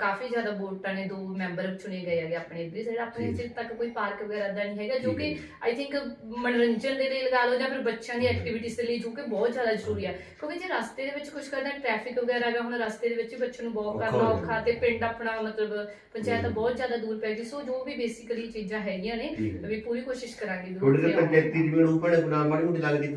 ਕਾਫੀ ਜ਼ਿਆਦਾ ਵੋਟਾਂ ਨੇ ਦੋ ਮੈਂਬਰ ਚੁਣੇ ਗਏ ਹੈਗੇ ਆਪਣੇ ਇੱਧਰ ਸਾਈਡ ਆਪਣੇ। ਇੱਥੇ ਤੱਕ ਕੋਈ ਪਾਰਕ ਵਗੈਰਾ ਦਾ ਨਹੀਂ ਹੈਗਾ ਜੋ ਕਿ। ਆਈ ਥਿੰਕ ਮਨੋਰੰਜਨ ਦੇ ਲਈ ਲਗਾ ਲਓ ਜਾਂ ਫਿਰ ਬੱਚਿਆਂ ਦੀ ਐਕਟੀਵਿਟੀਜ਼ ਦੇ ਲਈ ਜੋ ਕਿ ਬਹੁਤ ਜ਼ਿਆਦਾ ਜ਼ਰੂਰੀ ਹੈ ਕਿਉਂਕਿ ਜੇ ਰਸਤੇ ਦੇ ਵਿੱਚ ਕੁਝ ਕਰਦਾ ਟ੍ਰੈਫਿਕ ਵਗੈਰਾ ਹੈਗਾ ਹੁਣ ਰਸਤੇ ਦੇ ਵਿੱਚ ਬੱਚੇ ਨੂੰ ਵਾਕ ਔਖਾ ਕਰਨਾ ਔਖਾ ਜਾਂਦਾ। ਤੇ ਪਿੰਡ ਆਪਣਾ ਮਤਲਬ ਪੰਚਾਇਤ। ਬਹੁਤ ਜ਼ਿਆਦਾ ਦੂਰ ਪੈ ਗਈ ਸੋ ਜੋ ਵੀ ਬੇਸਿਕਲੀ ਚੀਜ਼ਾਂ ਹੈਗੀਆਂ ਨੇ। ਵੀ ਪੂਰੀ ਕੋਸ਼ਿਸ਼ ਕਰਾਂਗੇ ਤੁਹਾਡੇ ਜ਼ਰੂਰ ਤੇ ਪੰਚਾਇਤੀ ਜ਼ਮੀਨ ਕੋਈ ਨਾਲ ਮਾੜੀ ਮੋਟੀ ਲੱਗਦੀ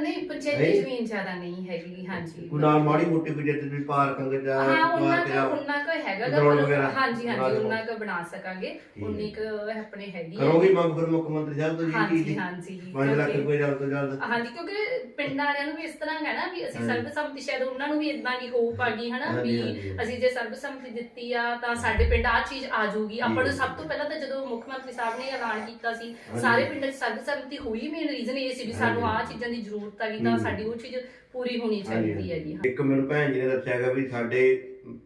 ਨਹੀਂ ਪੰਚਾਇਤੀ? ਜ਼ਮੀਨ ਜ਼ਿਆਦਾ ਨਹੀਂ ਹੈਗੀ ਹਾਂਜੀ ਨਾਲ ਮਾੜੀ ਮੋਟੀ ਕੋਈ ਜਿੱਥੇ ਵੀ ਪਾਰਕ ਅੰਦਰ ਜਾ ਹਾਂ ਉਹਨਾਂ ਜਾ ਉਹਨਾਂ ਕੋ ਹੈਗਾ ਗਾ, ਵਗੈਰਾ ਹਾਂਜੀ ਬਣਾ ਹਾਂਜੀ। ਉਹਨਾਂ ਕ ਬਣਾ ਸਕਾਂਗੇ ਹੈ। ਉਨੀ ਕ ਆਪਣੇ ਹੈਗੀ ਹੈ। ਕਰੋਗੇ ਮੰਗ ਫਿਰ ਮੁੱਖ ਮੰਤਰੀ ਸਾਹਿਬ ਤੋਂ ਜੀ ਹਾਂਜੀ ਕੀ ਹਾਂਜੀ 5 ਲੱਖ ਕਿਉਂਕਿ- ਰੁਪਏ ਜਲਦ ਤੋਂ ਜਲਦ ਹਾਂਜੀ ਕਿਉਂਕਿ ਪਿੰਡਾਂ ਵਾਲਿਆਂ ਨੂੰ ਵੀ ਇਸ ਤਰ੍ਹਾਂ ਹੈ ਨਾ ਵੀ ਅਸੀਂ ਹਾਂਜੀ। ਸਰਬਸੰਮਤੀ ਸ਼ਾਇਦ ਉਹਨਾਂ ਨੂੰ ਵੀ ਇਦਾਂ ਦੀ ਹੋਊ ਪਾਗੀ ਹਨਾ ਹਾਂਜੀ, ਵੀ ਹਾਂਜੀ। ਅਸੀਂ ਜੇ ਸਰਬਸੰਮਤੀ ਦਿੱਤੀ ਆ ਤਾਂ ਸਾਡੇ ਪਿੰਡ ਆ ਚੀਜ਼ ਆ ਜਾਊਗੀ ਆਪਾਂ ਨੂੰ। ਸਭ ਤੋਂ ਪਹਿਲਾਂ ਤਾਂ ਜਦੋਂ ਮੁੱਖ ਮੰਤਰੀ ਸਾਹਿਬ ਨੇ ਐਲਾਨ ਕੀਤਾ ਸੀ ਹਾਂਜੀ। ਸਾਰੇ ਪਿੰਡਾਂ 'ਚ ਸਰਬਸੰਮਤੀ ਹੋਈ ਮੇਨ ਰੀਜ਼ਨ ਇਹ ਸੀ ਵੀ ਸਾਨੂੰ ਆ ਚੀਜ਼ਾਂ ਦੀ ਜ਼ਰੂਰਤ ਆ ਤਾਂ ਹੂੰ। ਸਾਡੀ ਉਹ ਚੀਜ਼ ਪੂਰੀ ਹੋਣੀ ਚਾਹੀਦੀ ਹੈਗੀ ਇੱਕ ਮੈਨੂੰ ਭੈਣ ਜੀ ਨੇ ਦੱਸਿਆ ਹੈਗਾ ਵੀ ਸਾਡੇ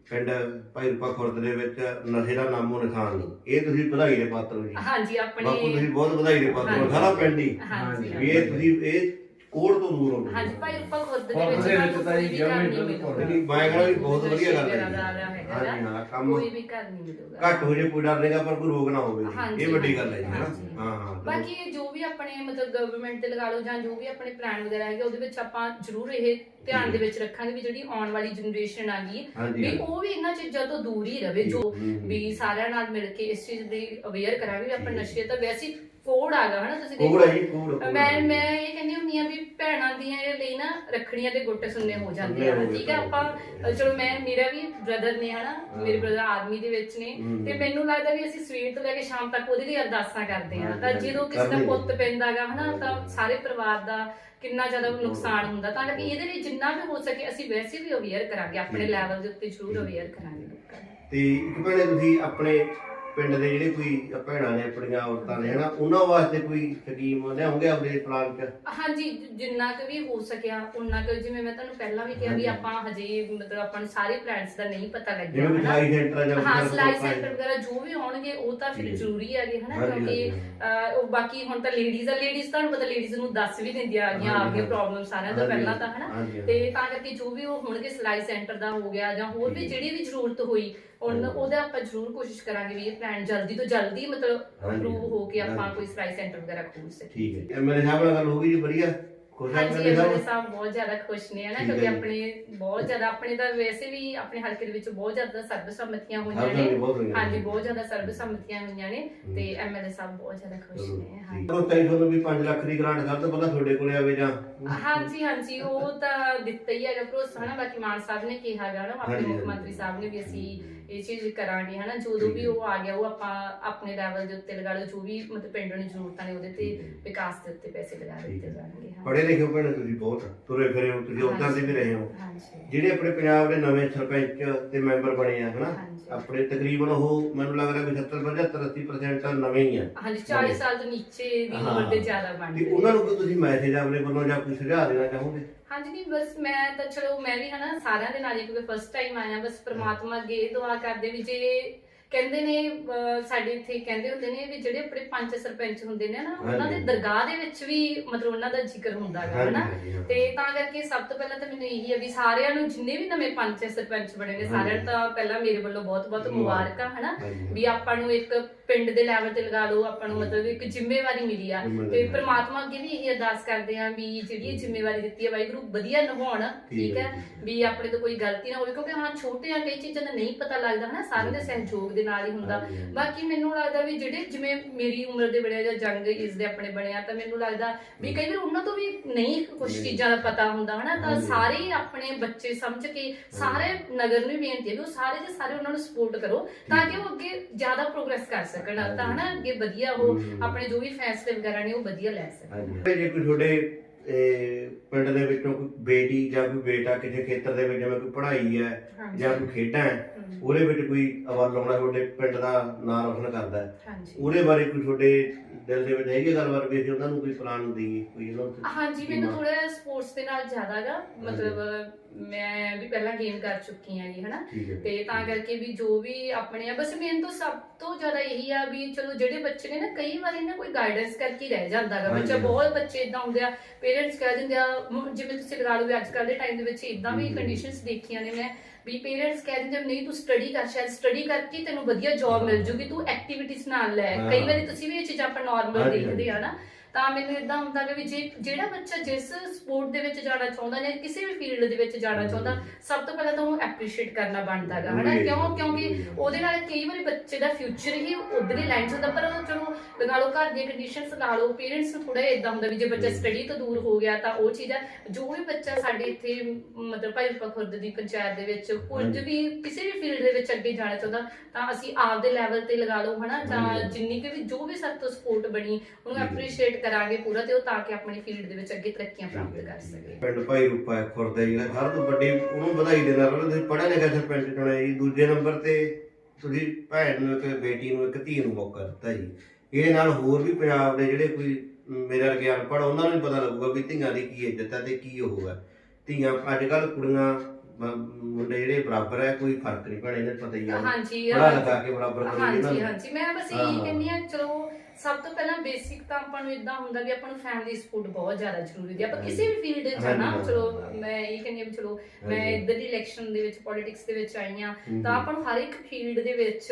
ਪਿੰਡ ਭਾਈ ਰੂਪਾ ਖੁਰਦ ਦੇ ਵਿੱਚ ਨਸ਼ੇ ਦਾ ਨਾਮੋ ਨਿਸ਼ਾਨ ਨਹੀਂ ਇਹ ਤੁਸੀਂ ਵਧਾਈ ਦੇ ਪਾਤਰ ਹੋ ਜੀ। ਹਾਂਜੀ ਬਾਪੂ ਆਪਣੇ ਤੁਸੀਂ ਬਹੁਤ ਵਧਾਈ ਦੇ ਪਾਤਰ ਹੋ। ਸਾਰਾ ਪਿੰਡ ਹੀ। ਹਾਂਜੀ ਵੀ ਇਹ ਤੁਸੀਂ ਇਹ ਕੋੜ ਤੋਂ ਦੂਰ ਹੋ ਹਾਂਜੀ ਭਾਈ ਰੂਪਾ ਖੁਦ ਦੇ ਖੁਰਦ ਵਿੱਚ ਦੇ ਨਹੀਂ ਮੈਂ ਕਹਿੰਦਾ ਵੀ ਬਹੁਤ ਵਧੀਆ ਗੱਲ ਹੈ ਦਾ ਹਾਂਜੀ। ਹਾਂ ਕੰਮ ਕੋਈ ਵੀ ਘਰ ਨਹੀਂ ਮਿਲੂਗਾ ਘੱਟ ਹੋ ਜੇ ਕੋਈ ਡਰ ਨਹੀਂਗਾ ਪਰ ਕੋਈ ਰੋਗ ਨਾ ਹੋਵੇ ਜੀ। ਹਾਂਜੀ, ਇਹ ਵੱਡੀ ਗੱਲ ਹੈ ਜੀ ਹਾਂਜੀ। ਹਾਂ ਹਾਂ। ਬਾਕੀ ਇਹ ਜੋ ਵੀ ਆਪਣੇ ਮਤਲਬ ਗਵਰਨਮੈਂਟ ਤੇ ਲਗਾ ਲਓ ਜਾਂ ਜੋ ਵੀ ਆਪਣੇ ਪਲਾਨ ਵਗੈਰਾ ਹੈਗੇ ਉਹਦੇ ਵਿੱਚ ਆਪਾਂ ਜ਼ਰੂਰ ਇਹ ਧਿਆਨ ਦੇ ਵਿੱਚ ਰੱਖਾਂਗੇ ਵੀ ਜਿਹੜੀ ਆਉਣ ਵਾਲੀ ਜਨਰੇਸ਼ਨ ਆ ਗਈ ਹਾਂਜੀ, ਵੀ। ਉਹ ਵੀ ਇਹਨਾਂ ਚੀਜ਼ਾਂ ਤੋਂ ਦੂਰ ਹੀ ਰਵੇ ਜੋ। ਵੀ ਸਾਰਿਆਂ ਨਾਲ ਮਿਲ ਕੇ ਇਸ ਚੀਜ਼ ਦੀ ਅਵੇਅਰ ਕਰਾਂਗੇ ਵੀ ਆਪਾਂ ਨਸ਼ੇ ਤਾਂ ਵੈਸੇ ਹੀ ਕੋਡ ਆਗਾ ਹਨਾ ਤੁਸੀਂ ਕੋੜ ਹੈ ਜੀ ਕੋੜ ਕੋੜ। ਮੈਂ ਮੈਂ ਇਹ ਕਹਿੰਦੀ ਹੁੰਦੀ ਆ ਵੀ ਭੈਣਾਂ ਦੀਆਂ ਇਹ ਲਈ ਨਾ ਰੱਖੜੀਆਂ ਦੇ ਗੋਟੇ ਸੁੰਨੇ ਹੋ ਜਾਂਦੇ ਆ ਸੁੰਨੇ ਹੋ ਠੀਕ ਹੈ ਜਾਂਦੇ ਆਪਾਂ ਅ, ਚਲੋ ਮੈਂ ਮੇਰਾ ਵੀ ਬ੍ਰਦਰ ਨੇ ਹਨਾ ਮੇਰੇ ਬ੍ਰਦਰ ਆਰਮੀ ਦੇ ਵਿੱਚ ਨੇ। ਤੇ ਮੈਨੂੰ ਲੱਗਦਾ ਵੀ ਅਸੀਂ ਸਵੇਰ ਤੋਂ ਲੈ ਕੇ ਸ਼ਾਮ ਤੱਕ ਉਹਦੇ ਲਈ ਅਰਦਾਸਾਂ ਕਰਦੇ ਆ। ਹਾਂਜੀ, ਤਾਂ ਹਾਂਜੀ, ਜਦੋਂ ਕਿਸੇ ਦਾ ਕਰਦੇ ਪੁੱਤ ਪੈਂਦਾਗਾ ਹਨਾ ਤਾਂ ਸਾਰੇ ਪਰਿਵਾਰ ਦਾ ਕਿੰਨਾ ਜ਼ਿਆਦਾ ਨੁਕਸਾਨ ਹੁੰਦਾ। ਤਾਂ ਕਰਕੇ ਇਹਦੇ ਲਈ ਜਿੰਨਾ ਵੀ ਹੋ ਸਕੇ ਅਸੀਂ ਵੈਸੇ ਵੀ ਅਵੇਅਰ ਕਰਾਂਗੇ ਆਪਣੇ। ਲੈਵਲ ਦੇ ਉੱਤੇ ਜ਼ਰੂਰ ਅਵੇਅਰ ਕਰਾਂਗੇ ਲੋਕਾਂ ਨੂੰ ਤੇ ਇੱਕ ਭੈਣੇ ਤੁਸੀਂ ਆਪਣੇ ਪਿੰਡ ਦੇ ਜਿਹੜੇ ਕੋਈ ਭੈਣਾਂ ਨੇ ਆਪਣੀਆਂ ਔਰਤਾਂ ਨੇ ਹਨਾ ਉਹਨਾਂ ਵਾਸਤੇ ਕੋਈ ਸਕੀਮ ਲਿਆਉਂਗੇ ਆਪਣੇ ਪਲਾਨ 'ਚ ਹਾਂਜੀ ਜ- ਜਿੰਨਾ ਕੁ ਵੀ ਹੋ ਸਕਿਆ ਉਨਾ ਕੁ ਜਿਵੇਂ ਮੈਂ ਤੁਹਾਨੂੰ ਪਹਿਲਾਂ ਵੀ ਕਿਹਾ ਵੀ। ਆਪਾਂ ਹਜੇ ਮਤਲਬ ਆਪਾਂ ਨੂੰ ਸਾਰੇ ਪਲਾਨਸ ਦਾ ਨਹੀਂ ਪਤਾ ਲੱਗਿਆ ਜਿਵੇਂ ਕੋਈ ਹਨਾ। ਸਿਲਾਈ ਸੈਂਟਰ ਜਾਂ ਹਾਂ ਸਿਲਾਈ ਸੈਂਟਰ ਵਗੈਰਾ ਜੋ ਵੀ ਹੋਣਗੇ ਉਹ ਤਾਂ ਫਿਰ ਜੀ। ਜ਼ਰੂਰੀ ਹੈਗੇ ਹਨਾ ਹਾਂਜੀ, ਕਿਉਂਕਿ ਹਾਂਜੀ, ਅਹ, ਉਹ ਬਾਕੀ ਹੁਣ ਤਾਂ ਲੇਡੀਜ਼ ਆ ਲੇਡੀਜ਼ ਤੁਹਾਨੂੰ ਪਤਾ ਲੇਡੀਜ਼ ਨੂੰ ਦੱਸ ਵੀ ਦਿੰਦੀਆਂ ਆ ਗਈਆਂ ਹਾਂਜੀ, ਆਪਣੀਆਂ ਹਾਂਜੀ। ਪ੍ਰੋਬਲਮ ਸਾਰਿਆਂ ਤੋਂ ਹਾਂਜੀ, ਪਹਿਲਾਂ ਤਾਂ ਹਨਾ ਹਾਂਜੀ, ਤੇ ਤਾਂ ਕਰਕੇ ਜੋ ਵੀ ਉਹ ਹੋਣਗੇ ਸਿਲਾਈ ਸੈਂਟਰ ਦਾ ਹੋ ਗਿਆ ਜਾਂ ਹੋਰ ਵੀ। ਜਿਹੜੀ ਵੀ ਜ਼ਰੂਰਤ ਹੋਈ ਹਾਂਜੀ। ਉਹਦਾ ਆਪਾਂ ਜ਼ਰੂਰ ਕੋਸ਼ਿਸ਼ ਕਰਾਂਗੇ ਵੀ ਇਹ ਪਲਾਨ ਜਲਦੀ ਤੋਂ ਜਲਦੀ ਮਤਲਬ ਹਾਂਜੀ, ਅਪਰੂਵ ਹੋ ਕੇ ਆਪਾਂ ਹਾਂਜੀ। ਕੋਈ ਸਿਲਾਈ ਸੈਂਟਰ ਵਗੈਰਾ ਖੋਲ ਸਕੀਏ ਠੀਕ ਹੈ ਮੇਰੇ ਸਾਹਿਬ ਨਾਲ ਗੱਲ ਹੋ ਗਈ ਜੀ ਵਧੀਆ ਖੁਸ਼ ਹੈ ਹਾਂਜੀ ਐਮਐਲਏ ਸਾਹਿਬ ਸਾਹਿਬ ਬਹੁਤ ਜ਼ਿਆਦਾ ਖੁਸ਼ ਨੇ ਹਨਾ ਠੀਕ ਕਿਉਂਕਿ ਜੀ। ਆਪਣੇ ਬਹੁਤ ਜ਼ਿਆਦਾ ਆਪਣੇ ਤਾਂ ਵੈਸੇ ਵੀ ਆਪਣੇ ਹਲਕੇ ਦੇ ਵਿੱਚ ਬਹੁਤ ਜ਼ਿਆਦਾ ਸਰਬਸੰਮਤੀਆਂ ਹੋਈਆਂ ਸਾਹਿਬ ਨੇ ਬਹੁਤ ਹੋਈਆਂ ਹਾਂਜੀ ਬਹੁਤ ਜ਼ਿਆਦਾ ਸਰਬਸੰਮਤੀਆਂ ਹੋਈਆਂ ਨੇ ਹਮ। ਤੇ ਐਮਐਲਏ ਸਾਹਿਬ ਬਹੁਤ ਜ਼ਿਆਦਾ ਖੁਸ਼ ਚਲੋ ਨੇ ਹਾਂਜੀ ਠੀਕ ਹੈ ਤਾਂ ਤੁਹਾਨੂੰ ਵੀ 5 ਲੱਖ ਦੀ ਗ੍ਰਾਂਟ ਸਭ ਤੋਂ ਪਹਿਲਾਂ ਤੁਹਾਡੇ ਕੋਲੇ ਆਵੇ ਜਾਂ ਹਾਂਜੀ ਹਾਂਜੀ ਉਹ ਤਾਂ ਦਿੱਤਾ ਹੀ ਹੈਗਾ ਭਰੋਸਾ ਹਨਾ ਬਾਕੀ ਮਾਨ ਸਾਹਿਬ ਨੇ ਕਿਹਾ ਹੈਗਾ ਨਾ ਆਪਣੇ ਹਾਂਜੀ, ਮੁੱਖ ਹਾਂਜੀ। ਮੰਤਰੀ ਸਾਹਿਬ ਨੇ ਵੀ ਅਸੀਂ ਇਹ ਚੀਜ਼ ਕਰਾਂਗੇ ਹਨਾ? ਜਦੋਂ ਵੀ ਉਹ ਆ ਗਿਆ ਉਹ ਆਪਾਂ ਆਪਣੇ ਲੈਵਲ ਦੇ ਉੱਤੇ ਲਗਾ ਲਓ ਜੋ ਵੀ ਮਤਲਬ ਪਿੰਡ ਨੂੰ ਜ਼ਰੂਰਤਾਂ ਨੇ ਉਹਦੇ ਤੇ ਹੈ। ਵਿਕਾਸ ਦੇ ਉੱਤੇ ਪੈਸੇ ਲਗਾ ਦਿੱਤੇ ਹੈ। ਜਾਣਗੇ ਹਾਂ। ਪੜ੍ਹੇ ਲਿਖੇ ਭੈਣੇ ਤੁਸੀਂ ਬਹੁਤ ਤੁਰੇ ਫਿਰੇ ਹੋ ਤੁਸੀਂ ਉਦਾਂ ਦੇ ਵੀ ਰਹੇ ਹੋ। ਹਾਂਜੀ। ਜਿਹੜੇ ਆਪਣੇ ਪੰਜਾਬ ਦੇ ਨਵੇਂ ਸਰਪੰਚ ਤੇ ਮੈਂਬਰ ਬਣੇ ਆ ਹਨਾ। ਆਪਣੇ ਤਕਰੀਬਨ ਉਹ ਮੈਨੂੰ ਲੱਗ ਰਿਹਾ ਵੀ 70 75 80% ਤਾਂ ਨਵੇਂ ਹੀ ਆ। ਹਾਂਜੀ 40 ਸਾਲ ਤੋਂ ਨੀਚੇ ਦੀ ਉਮਰ ਦੇ ਜ਼ਿਆਦਾ ਬਣ ਗਏ ਉਹਨਾਂ ਨੂੰ ਕੋਈ ਤੁਸੀਂ ਮੈਸੇਜ ਆਪਣੇ ਵੱਲੋਂ ਜਾਂ ਕੋਈ ਸੁਝਾਅ ਦੇਣਾ ਚਾਹੋਗੇ? ਹਾਂਜੀ ਨਹੀਂ ਬਸ ਮੈਂ ਤਾਂ ਚਲੋ ਮੈਂ ਵੀ ਹਨਾ ਸਾਰਿਆਂ ਦੇ ਨਾਲ ਹੀ ਕਿਉਂਕਿ ਫਸਟ ਟਾਈਮ ਆਇਆ ਬਸ ਪ੍ਰਮਾਤਮਾ ਅੱਗੇ ਇਹ ਦੁਆ ਕਰਦੇ ਵੀ ਜੇ ਕਹਿੰਦੇ ਨੇ ਅਹ, ਸਾਡੇ ਇੱਥੇ ਕਹਿੰਦੇ ਹੁੰਦੇ ਨੇ ਵੀ ਜਿਹੜੇ ਆਪਣੇ ਪੰਚ ਸਰਪੰਚ ਹੁੰਦੇ ਨੇ ਨਾ ਉਹਨਾਂ ਦੇ ਹਾਂਜੀ। ਦਰਗਾਹ ਦੇ ਵਿੱਚ ਵੀ ਮਤਲਬ ਉਹਨਾਂ ਦਾ ਜ਼ਿਕਰ ਹੁੰਦਾ ਹੈ ਹਾਂਜੀ, ਹਨਾ ਹਾਂਜੀ, ਹਾਂ। ਤੇ ਤਾਂ ਕਰਕੇ ਸਭ ਤੋਂ ਪਹਿਲਾਂ ਤਾਂ ਮੈਨੂੰ ਇਹੀ ਹੈ ਵੀ ਸਾਰਿਆਂ ਨੂੰ ਜਿੰਨੇ ਵੀ ਨਵੇਂ ਪੰਚ ਸਰਪੰਚ ਬਣੇ ਨੇ ਸਾਰਿਆਂ ਨੂੰ ਤਾਂ ਪਹਿਲਾਂ ਮੇਰੇ ਵੱਲੋਂ ਬਹੁਤ-ਬਹੁਤ ਮੁਬਾਰਕਾਂ ਹਨਾ ਹਾਂਜੀ। ਵੀ ਆਪਾਂ ਨੂੰ ਇੱਕ ਪਿੰਡ ਦੇ ਲੈਵਲ ਤੇ ਲਗਾ ਲਓ ਆਪਾਂ ਨੂੰ ਮਤਲਬ ਇੱਕ ਜ਼ਿੰਮੇਵਾਰੀ ਮਿਲੀ ਆ ਤੇ। ਪ੍ਰਮਾਤਮਾ ਅੱਗੇ ਵੀ ਇਹ ਅਰਦਾਸ ਕਰਦੇ ਆ ਵੀ ਜਿਹੜੀ ਇਹ ਜ਼ਿੰਮੇਵਾਰੀ ਦਿੱਤੀ ਹੈ ਵਾਹਿਗੁਰੂ ਵਧੀਆ ਨਿਭਾਉਣ ਠੀਕ ਹੈ। ਵੀ ਆਪਣੇ ਤੋਂ ਕੋਈ ਗਲਤੀ ਨਾ ਹੋਵੇ ਕਿਉਂਕਿ ਹਾਂ ਛੋਟੇ ਆ ਕਈ ਚੀਜ਼ਾਂ ਦਾ ਨਹੀਂ ਪਤਾ ਲੱਗਦਾ ਹਨਾ ਸਾਰਿਆਂ ਦੇ ਸਹਿਯੋਗ ਦੇ ਨਾਲ ਹੀ ਹੁੰਦਾ। ਬਾਕੀ ਮੈਨੂੰ ਲੱਗਦਾ ਵੀ ਜਿਹੜੇ ਜਿਵੇਂ ਮੇਰੀ ਉਮਰ ਦੇ ਬੜੇ ਜਾਂ ਜੰਗ ਇਸ ਦੇ ਆਪਣੇ ਬਣਿਆ ਤਾਂ ਮੈਨੂੰ ਲੱਗਦਾ ਵੀ ਕਈ ਵਾਰ ਉਹਨਾਂ ਤੋਂ ਵੀ ਨਹੀਂ ਕੁਝ। ਚੀਜ਼ਾਂ ਦਾ ਪਤਾ ਹੁੰਦਾ ਹਨਾ ਤਾਂ। ਸਾਰੇ ਆਪਣੇ ਬੱਚੇ ਸਮਝ ਕੇ ਸਾਰੇ ਨਗਰ ਨੂੰ ਵੀ ਬੇਨਤੀ ਹੈ ਵੀ ਉਹ ਸਾਰੇ ਦੇ ਸਾਰੇ ਉਹਨਾਂ ਨੂੰ ਸਪੋਰਟ ਕਰੋ ਤਾਂ ਕਿ ਉਹ ਅੱਗੇ ਜ਼ਿਆਦਾ ਪ੍ਰੋਗਰੈਸ ਕਰ ਸਕਣ ਤਾਂ ਹਨਾ ਅੱਗੇ ਵਧੀਆ ਉਹ ਹਮ। ਆਪਣੇ ਜੋ ਵੀ ਫੈਸਲੇ ਵਗੈਰਾ ਨੇ ਉਹ ਵਧੀਆ ਲੈ ਸਕਣ। ਹਾਂਜੀ। ਜੇ ਕੋਈ ਤੁਹਾਡੇ ਇਹ, ਪਿੰਡ ਦੇ ਵਿੱਚੋਂ ਕੋਈ ਬੇਟੀ ਜਾਂ ਕੋਈ ਬੇਟਾ ਕਿਸੇ ਖੇਤਰ ਦੇ ਵਿੱਚ ਜਿਵੇਂ ਕੋਈ ਪੜ੍ਹਾਈ ਹੈ ਹਾਂਜੀ। ਜਾਂ ਕੋਈ ਖੇਡਾਂ ਹੈ ਹਮ, ਉਹਦੇ ਵਿੱਚ ਕੋਈ ਅਵਾਲ ਆਉਣਾ ਤੁਹਾਡੇ ਪਿੰਡ ਦਾ ਨਾਂ ਰੋਸ਼ਨ ਕਰਦਾ ਹੈ? ਹਾਂਜੀ। ਉਹਦੇ ਬਾਰੇ ਕੋਈ ਤੁਹਾਡੇ ਦਿਲ ਦੇ ਵਿੱਚ ਹੈਗੀ ਗੱਲਬਾਤ ਵੀ ਅਸੀਂ ਉਹਨਾਂ ਨੂੰ ਕੋਈ ਪਲਾਨ ਦਈਏ ਕੋਈ ਨੂੰ ਹਾਂਜੀ ਮੈਨੂੰ? ਥੋੜਾ ਸਪੋਰਟਸ ਦੇ ਨਾਲ ਜ਼ਿਆਦਾਗਾ ਮਤਲਬ ਮੈਂ ਵੀ ਪਹਿਲਾਂ ਗੇਮ ਕਰ ਚੁੱਕੀ ਹਾਂ ਜੀ ਹਨਾ ਠੀਕ ਹੈ ਤੇ ਤਾਂ ਕਰਕੇ ਵੀ ਜੋ ਵੀ ਆਪਣੇ ਆ ਬਸ ਮੇਨ ਤਾਂ ਸਭ ਤੋਂ ਜ਼ਿਆਦਾ ਇਹੀ ਆ ਵੀ ਚਲੋ ਜਿਹੜੇ ਬੱਚੇ ਨੇ ਨਾ ਕਈ ਵਾਰੀ ਨਾ ਕੋਈ ਗਾਈਡੈਂਸ ਕਰਕੇ ਹੀ ਰਹਿ ਜਾਂਦਾਗਾ ਬੱਚਾ ਹਾਂਜੀ। ਬਹੁਤ ਬੱਚੇ ਇਦਾਂ ਹੁੰਦੇ ਆ ਪੇਰੈਂਟਸ ਕਹਿ ਦਿੰਦੇ ਆ ਮ- ਜਿਵੇਂ ਤੁਸੀਂ ਲਗਾ ਲਓ ਵੀ ਅੱਜ ਕੱਲ੍ਹ ਦੇ ਟਾਈਮ ਦੇ ਵਿੱਚ ਇਦਾਂ ਵੀ ਹਮ। ਕੰਡੀਸ਼ਨਸ ਦੇਖੀਆਂ ਨੇ ਮੈਂ ਵੀ ਪੇਰੈਂਟਸ ਕਹਿ ਦਿੰਦੇ ਆ, ਨਹੀਂ ਤੂੰ ਸਟੱਡੀ ਕਰ ਸ਼ਾਇਦ ਸਟੱਡੀ ਕਰਕੇ ਤੈਨੂੰ ਵਧੀਆ ਜੌਬ ਮਿਲ ਜੂਗੀ ਤੂੰ ਐਕਟੀਵਿਟੀਜ਼ ਨਾਲ ਲੈ ਹਾਂ। ਕਈ ਵਾਰੀ ਤੁਸੀਂ ਵੀ ਇਹ ਚੀਜ਼ਾਂ ਆਪਾਂ ਨਾਰਮਲ ਹਾਂਜੀ, ਦੇਖਦੇ ਆ ਨਾ ਤਾਂ ਮੈਨੂੰ ਇਦਾਂ ਹੁੰਦਾ ਕਿ ਵੀ ਜੇ ਜਿਹੜਾ ਬੱਚਾ ਜਿਸ ਸਪੋਰਟ ਦੇ ਵਿੱਚ ਜਾਣਾ ਚਾਹੁੰਦਾ ਜਾਂ ਕਿਸੇ ਵੀ ਫੀਲਡ ਦੇ ਵਿੱਚ ਜਾਣਾ ਚਾਹੁੰਦਾ ਸਭ ਤੋਂ ਪਹਿਲਾਂ ਤਾਂ ਉਹਨੂੰ ਐਪਰੀਸ਼ੀਏਟ ਕਰਨਾ ਬਣਦਾਗਾ ਹਨਾ ਕਿਉਂ ਕਿਉਂਕਿ। ਉਹਦੇ ਨਾਲ ਕਈ ਵਾਰੀ ਬੱਚੇ ਦਾ ਫਿਊਚਰ ਹੀ ਉਧਰਲੀ ਲਾਈਨ 'ਚ ਹੁੰਦਾ ਪਰ ਉਹ ਚਲੋ ਲਗਾ ਲਓ ਘਰ ਦੀਆਂ ਕੰਡੀਸ਼ਨਸ ਲਾ ਲਓ ਪੇਰੈਂਟਸ ਨੂੰ ਥੋੜਾ ਇਦਾਂ ਹੁੰਦਾ ਵੀ ਜੇ ਬੱਚਾ ਸਟੱਡੀ ਤੋਂ ਦੂਰ ਹੋ ਗਿਆ ਤਾਂ ਉਹ ਚੀਜ਼ ਹੈ ਜੋ ਵੀ ਬੱਚਾ ਸਾਡੇ ਇੱਥੇ ਮਤਲਬ ਭਾਈ ਖੁਰਦ ਦੀ ਪੰਚਾਇਤ ਦੇ ਵਿੱਚ ਕੁਝ। ਵੀ ਕਿਸੇ ਵੀ ਫੀਲਡ ਦੇ ਵਿੱਚ ਅੱਗੇ ਜਾਣਾ ਚਾਹੁੰਦਾ ਤਾਂ ਅਸੀਂ ਆਪਦੇ ਲੈਵਲ ਤੇ ਲਗਾ ਲਓ ਹਨਾ ਜਾਂ। ਜਿੰਨੀ ਕੁ ਵੀ ਜੋ ਵੀ ਸਾਡੇ ਤੋਂ ਸਪੋਰਟ ਬਣੀ ਉਹਨੂੰ। ਐਪਰੀਸ਼ੀਏਟ ਕਰਾਂਗੇ ਪੂਰਾ ਤੇ ਉਹ ਤਾਂ ਕਿ ਆਪਣੀ ਫੀਲਡ ਦੇ ਵਿੱਚ ਅੱਗੇ ਤਰੱਕੀਆਂ ਪ੍ਰਾਪਤ ਕਰ ਸਕੇ। ਪਿੰਡ ਭਾਈ ਰੂਪਾ ਖੁਰਦਾ ਜੀ ਸਭ ਤੋਂ ਵੱਡੀ ਉਹਨੂੰ ਵਧਾਈ ਦੇਣਾ ਪਹਿਲਾਂ ਤੁਸੀਂ ਪੜ੍ਹਿਆ ਲਿਖਿਆ ਸਰਪੰਚ ਚੁਣਿਆ ਜੀ। ਦੂਜੇ ਨੰਬਰ ਤੇ ਤੁਸੀਂ ਭੈਣ ਨੂੰ ਇੱਕ ਬੇਟੀ ਨੂੰ ਇੱਕ ਧੀ ਨੂੰ ਮੌਕਾ ਦਿੱਤਾ ਜੀ। ਇਹਦੇ ਨਾਲ ਹੋਰ ਵੀ ਪੰਜਾਬ ਦੇ ਜਿਹੜੇ ਕੋਈ ਮੇਰਾ ਵਰਗੇ ਅਨਪੜ੍ਹ ਉਹਨਾਂ ਨੂੰ ਪਤਾ ਲੱਗੂਗਾ ਵੀ ਧੀਆਂ ਦੀ ਕੀ ਇੱਜ਼ਤ ਹੈ ਤੇ ਕੀ ਉਹ ਹੈ। ਧੀਆਂ ਅੱਜ ਕੱਲ ਕੁੜੀਆਂ ਮੁੰਡੇ ਜਿਹੜੇ ਬਰਾਬਰ ਹੈ ਕੋਈ ਫ਼ਰਕ ਨਹੀਂ ਭੈਣੇ ਇਹਨੇ ਪਤਾ ਹੀ ਆ। ਹਾਂਜੀ ਪੜਾ ਲਗਾ ਕੇ ਬਰਾਬਰ ਕਰੋ ਹਾਂਜੀ ਨੂੰ। ਹਾਂਜੀ ਮੈਂ ਬਸ ਹਾਂ, ਇਹੀ ਹਾਂ। ਕਹਿੰਦੀ ਆ ਚਲੋ ਸਭ ਤੋਂ ਪਹਿਲਾਂ ਬੇਸਿਕ ਤਾਂ ਆਪਾਂ ਨੂੰ ਇਦਾਂ ਹੁੰਦਾ ਵੀ ਆਪਾਂ ਨੂੰ ਫੈਮਿਲੀ ਸਪੋਰਟ ਬਹੁਤ ਜ਼ਿਆਦਾ ਜ਼ਰੂਰੀ ਹੈ ਆਪਾਂ ਕਿਸੇ ਵੀ ਫੀਲਡ ਵਿੱਚ ਜਾਣਾ ਚਲੋ। ਮੈਂ ਇਹ ਕਹਿੰਦੀ ਆ ਵੀ ਚਲੋ ਮੈਂ। ਇੱਧਰ ਦੀ ਇਲੈਕਸ਼ਨ ਦੇ ਵਿੱਚ ਪੋਲਿਟਿਕਸ ਦੇ ਵਿੱਚ ਆਈ ਆ। ਤਾਂ ਆਪਾਂ ਨੂੰ ਹਰ ਇੱਕ ਫੀਲਡ ਦੇ ਵਿੱਚ।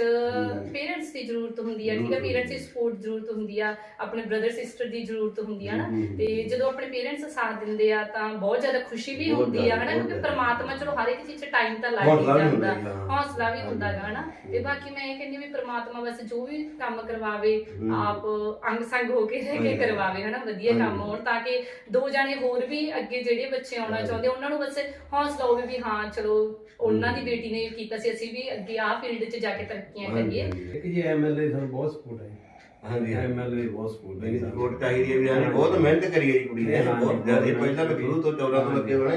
ਪੇਰੈਂਟਸ ਦੀ ਜ਼ਰੂਰਤ ਹੁੰਦੀ ਆ ਠੀਕ ਹੈ ਜ਼ਰੂਰ ਪੇਰੈਂਟਸ ਦੀ ਸਪੋਰਟ ਜ਼ਰੂਰਤ ਹੁੰਦੀ ਆ ਆਪਣੇ ਬ੍ਰਦਰ ਸਿਸਟਰ ਦੀ ਜ਼ਰੂਰਤ ਹੁੰਦੀ ਆ ਨਾ। ਤੇ ਜਦੋਂ ਆਪਣੇ ਪੇਰੈਂਟਸ ਸਾਥ ਦਿੰਦੇ ਆ ਤਾਂ ਬਹੁਤ ਜ਼ਿਆਦਾ ਖੁਸ਼ੀ ਵੀ ਹੁੰਦੀ ਆ ਹਨਾ ਕਿਉਂਕਿ। ਪਰਮਾਤਮਾ ਚਲੋ ਹਰ ਇੱਕ ਚੀਜ਼ 'ਚ ਟਾਈਮ ਤਾਂ ਲੱਗ ਹੀ ਜਾਂਦਾ ਹਾਂ। ਹੌਸਲਾ ਵੀ ਹੁੰਦਾ। ਗਾ ਹਨਾ ਤੇ ਬਾਕੀ ਮੈਂ ਇਹ ਕਹਿੰਦੀ ਵੀ ਪ੍ਰਮਾਤਮਾ ਬਸ ਜੋ ਵੀ ਕੰਮ ਕਰਵਾਵੇ ਹਮ। ਆਪ ਅੰਗ ਸੰਗ ਹੋ ਕੇ ਰਹਿ ਕੇ। ਕਰਵਾਵੇ ਹਨਾ ਵਧੀਆ ਕੰਮ। ਹੋਣ ਤਾਂ ਕਿ ਦੋ ਜਾਣੇ ਹੋਰ ਵੀ ਅੱਗੇ ਜਿਹੜੇ ਬੱਚੇ ਆਉਣਾ। ਚਾਹੁੰਦੇ ਉਹਨਾਂ ਨੂੰ ਬਸ ਹੌਸਲਾ ਹੋਵੇ ਵੀ ਹਾਂ ਚਲੋ ਉਹਨਾਂ ਦੀ। ਬੇਟੀ ਨੇ ਕੀਤਾ ਸੀ ਅਸੀਂ ਵੀ ਅੱਗੇ ਆਹ ਫੀਲਡ 'ਚ ਜਾ ਕੇ ਤਰੱਕੀਆਂ ਕਰੀਏ ਇੱਕ ਜੀ ਐਮਐਲਏ ਸਾਨੂੰ ਬਹੁਤ ਸਪੋਰਟ ਹੈ ਹਾਂਜੀ ਐਮਐਲਏ ਬਹੁਤ ਸਪੋਰਟ ਹੈ। ਸਪੋਰਟ ਚਾਹੀਦੀ ਹੈ ਵੀ ਬਹੁਤ ਮਿਹਨਤ ਕਰੀ ਹੈ ਜੀ ਕੁੜੀ ਨੇ ਬਹੁਤ ਜ਼ਿਆਦਾ ਪਹਿਲਾਂ ਤਾਂ ਸ਼ੁਰੂ ਤੋਂ 14 ਤੋਂ ਲੱਗੇ ਹੋਣਾ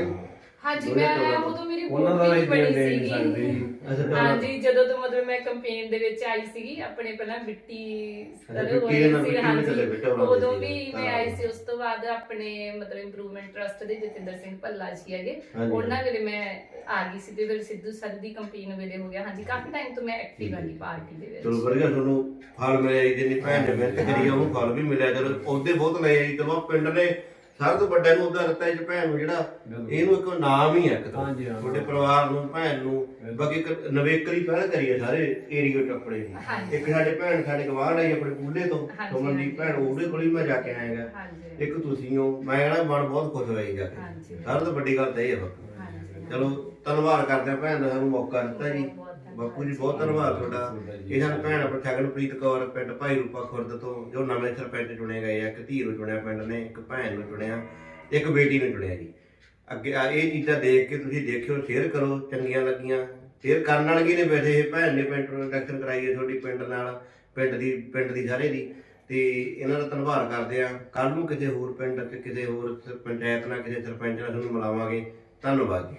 ਹਾਂਜੀ ਦੋਨੇ ਮੈਂ ਚੌਦਾਂ। ਉਦੋਂ ਮੇਰੀ ਉਹਨਾਂ ਦਾ ਵੀ ਹੀ ਬਣੀ ਦੇਣ ਦੇ ਨਹੀਂ ਸਕਦੇ ਸੀਗੀ ਜੀ ਅੱਛਾ ਚੌਦਾਂ। ਹਾਂਜੀ ਜਦੋਂ ਤੋਂ ਮਤਲਬ ਮੈਂ ਕੈਂਪੇਨ ਦੇ ਵਿੱਚ ਆਈ ਸੀਗੀ ਆਪਣੇ ਪਹਿਲਾਂ ਅੱਛਾ, ਦੇ ਨਾਲ ਦੇ ਦੇ ਉਦੋਂ ਸੀ। ਵੀ ਮੈਂ ਹਾਂ। ਆਈ ਸੀ ਉਸ ਤੋਂ ਬਾਅਦ ਆਪਣੇ ਮਤਲਬ ਇੰਪਰੂਵਮੈਂਟ ਟਰਸਟ ਦੇ ਜਤਿੰਦਰ ਸਿੰਘ ਭੱਲਾ ਜੀ ਹੈਗੇ ਹਾਂਜੀ। ਉਹਨਾਂ ਵੇਲੇ ਮੈਂ ਆ ਗਈ ਸੀ ਤੇ ਫਿਰ ਸਿੱਧੂ ਸਰ ਦੀ ਕੰਪੇਨ ਵੇਲੇ ਹੋ ਗਿਆ ਹਾਂਜੀ ਕਾਫੀ ਟਾਈਮ ਤੋਂ ਮੈਂ ਐਕਟਿਵ ਹਾਂ ਜੀ ਪਾਰਟੀ ਦੇ ਵਿੱਚ ਚਲੋ ਵਧੀਆ ਤੁਹਾਨੂੰ ਫਲ ਮਿਲਿਆ ਜੀ ਜਿੰਨੀ ਭੈਣ ਨੇ ਮਿਹਨਤ ਕਰੀ ਆ ਉਹਨੂੰ ਫਲ ਵੀ ਮਿਲਿਆ ਚਲੋ ਉਹਦੇ ਬਹੁਤ ਲਏ ਆ ਜੀ ਚਲੋ ਪਿੰਡ ਨੇ ਸਾਰਿਆਂ ਤੋਂ ਵੱਡਾ ਨੂੰ ਉਹਦਾ ਦਿੱਤਾ ਜੀ ਭੈਣ ਨੂੰ ਜਿਹੜਾ। ਇਹਨੂੰ ਇੱਕ ਨਾਮ ਹੀ ਹੈ ਇੱਕ ਤਾਂ। ਤੁਹਾਡੇ ਪਰਿਵਾਰ ਨੂੰ ਭੈਣ ਨੂੰ ਬਾਕੀ ਇੱਕ ਨਵੇਕਲੀ ਪਹਿਲ ਕਰੀ ਹੈ ਸਾਰੇ ਏਰੀਆ ਚ ਆਪਣੇ ਦੀ। ਇੱਕ ਸਾਡੇ ਭੈਣ ਸਾਡੇ ਗਵਾਂਢ ਆਈ ਆਪਣੇ ਕੂਲੇ ਤੋਂ ਸੁਮਨਦੀਪ ਹਾਂਜੀ। ਭੈਣ ਉਹਦੇ ਕੋਲ ਹੀ ਮੈਂ ਜਾ ਕੇ ਆਇਆਗਾ ਇੱਕ ਤੁਸੀਂ ਹੋ ਮੈਂ ਕਹਿੰਦਾ ਮਨ ਬਹੁਤ ਖੁਸ਼ ਹੋਇਆ ਜੀ ਕੇ। ਸਾਰਿਆਂ ਤੋਂ ਵੱਡੀ ਗੱਲ ਤਾਂ ਇਹ ਹੈ ਚਲੋ ਧੰਨਵਾਦ ਕਰਦੇ ਹਾਂ ਭੈਣ ਦਾ ਸਾਨੂੰ ਮੌਕਾ ਦਿੱਤਾ ਜੀ ਬਾਪੂ ਜੀ, ਬਹੁਤ ਧੰਨਵਾਦ ਤੁਹਾਡਾ। ਇਹ ਸਾਨੂੰ ਭੈਣ ਆਪਣਾ ਠਗਨਪ੍ਰੀਤ ਕੌਰ, ਪਿੰਡ ਭਾਈ ਰੂਪਾ ਖੁਰਦ ਤੋਂ, ਜੋ ਨਵੇਂ ਸਰਪੰਚ ਚੁਣੇ ਗਏ ਆ, ਇੱਕ ਧੀ ਨੂੰ ਚੁਣਿਆ ਪਿੰਡ ਨੇ, ਇੱਕ ਭੈਣ ਨੂੰ ਚੁਣਿਆ ਇੱਕ ਬੇਟੀ ਨੂੰ ਚੁਣਿਆ ਜੀ। ਅੱਗੇ ਆ, ਇਹ ਚੀਜ਼ਾਂ ਦੇਖ ਕੇ ਤੁਸੀਂ ਦੇਖਿਓ ਸ਼ੇਅਰ ਕਰੋ, ਚੰਗੀਆਂ ਲੱਗੀਆਂ। ਸ਼ੇਅਰ ਕਰਨ ਨਾਲ ਕੀ ਨੇ ਵੈਸੇ, ਇਹ ਭੈਣ ਨੇ ਪਿੰਡ ਨੂੰ ਇਲੈਕਸ਼ਨ ਕਰਾਈ ਹੈ ਤੁਹਾਡੀ ਪਿੰਡ ਨਾਲ, ਪਿੰਡ ਦੀ ਪਿੰਡ ਦੀ ਸਾਰੇ ਦੀ। ਤੇ ਇਹਨਾਂ ਦਾ ਧੰਨਵਾਦ ਕਰਦੇ ਆ। ਕੱਲ ਨੂੰ ਕਿਸੇ ਹੋਰ ਪਿੰਡ ਤੇ, ਕਿਸੇ ਹੋਰ ਪੰਚਾਇਤ ਨਾਲ, ਕਿਸੇ ਸਰਪੰਚ ਨਾਲ ਤੁਹਾਨੂੰ ਮਿਲਾਵਾਂਗੇ। ਧੰਨਵਾਦ ਜੀ।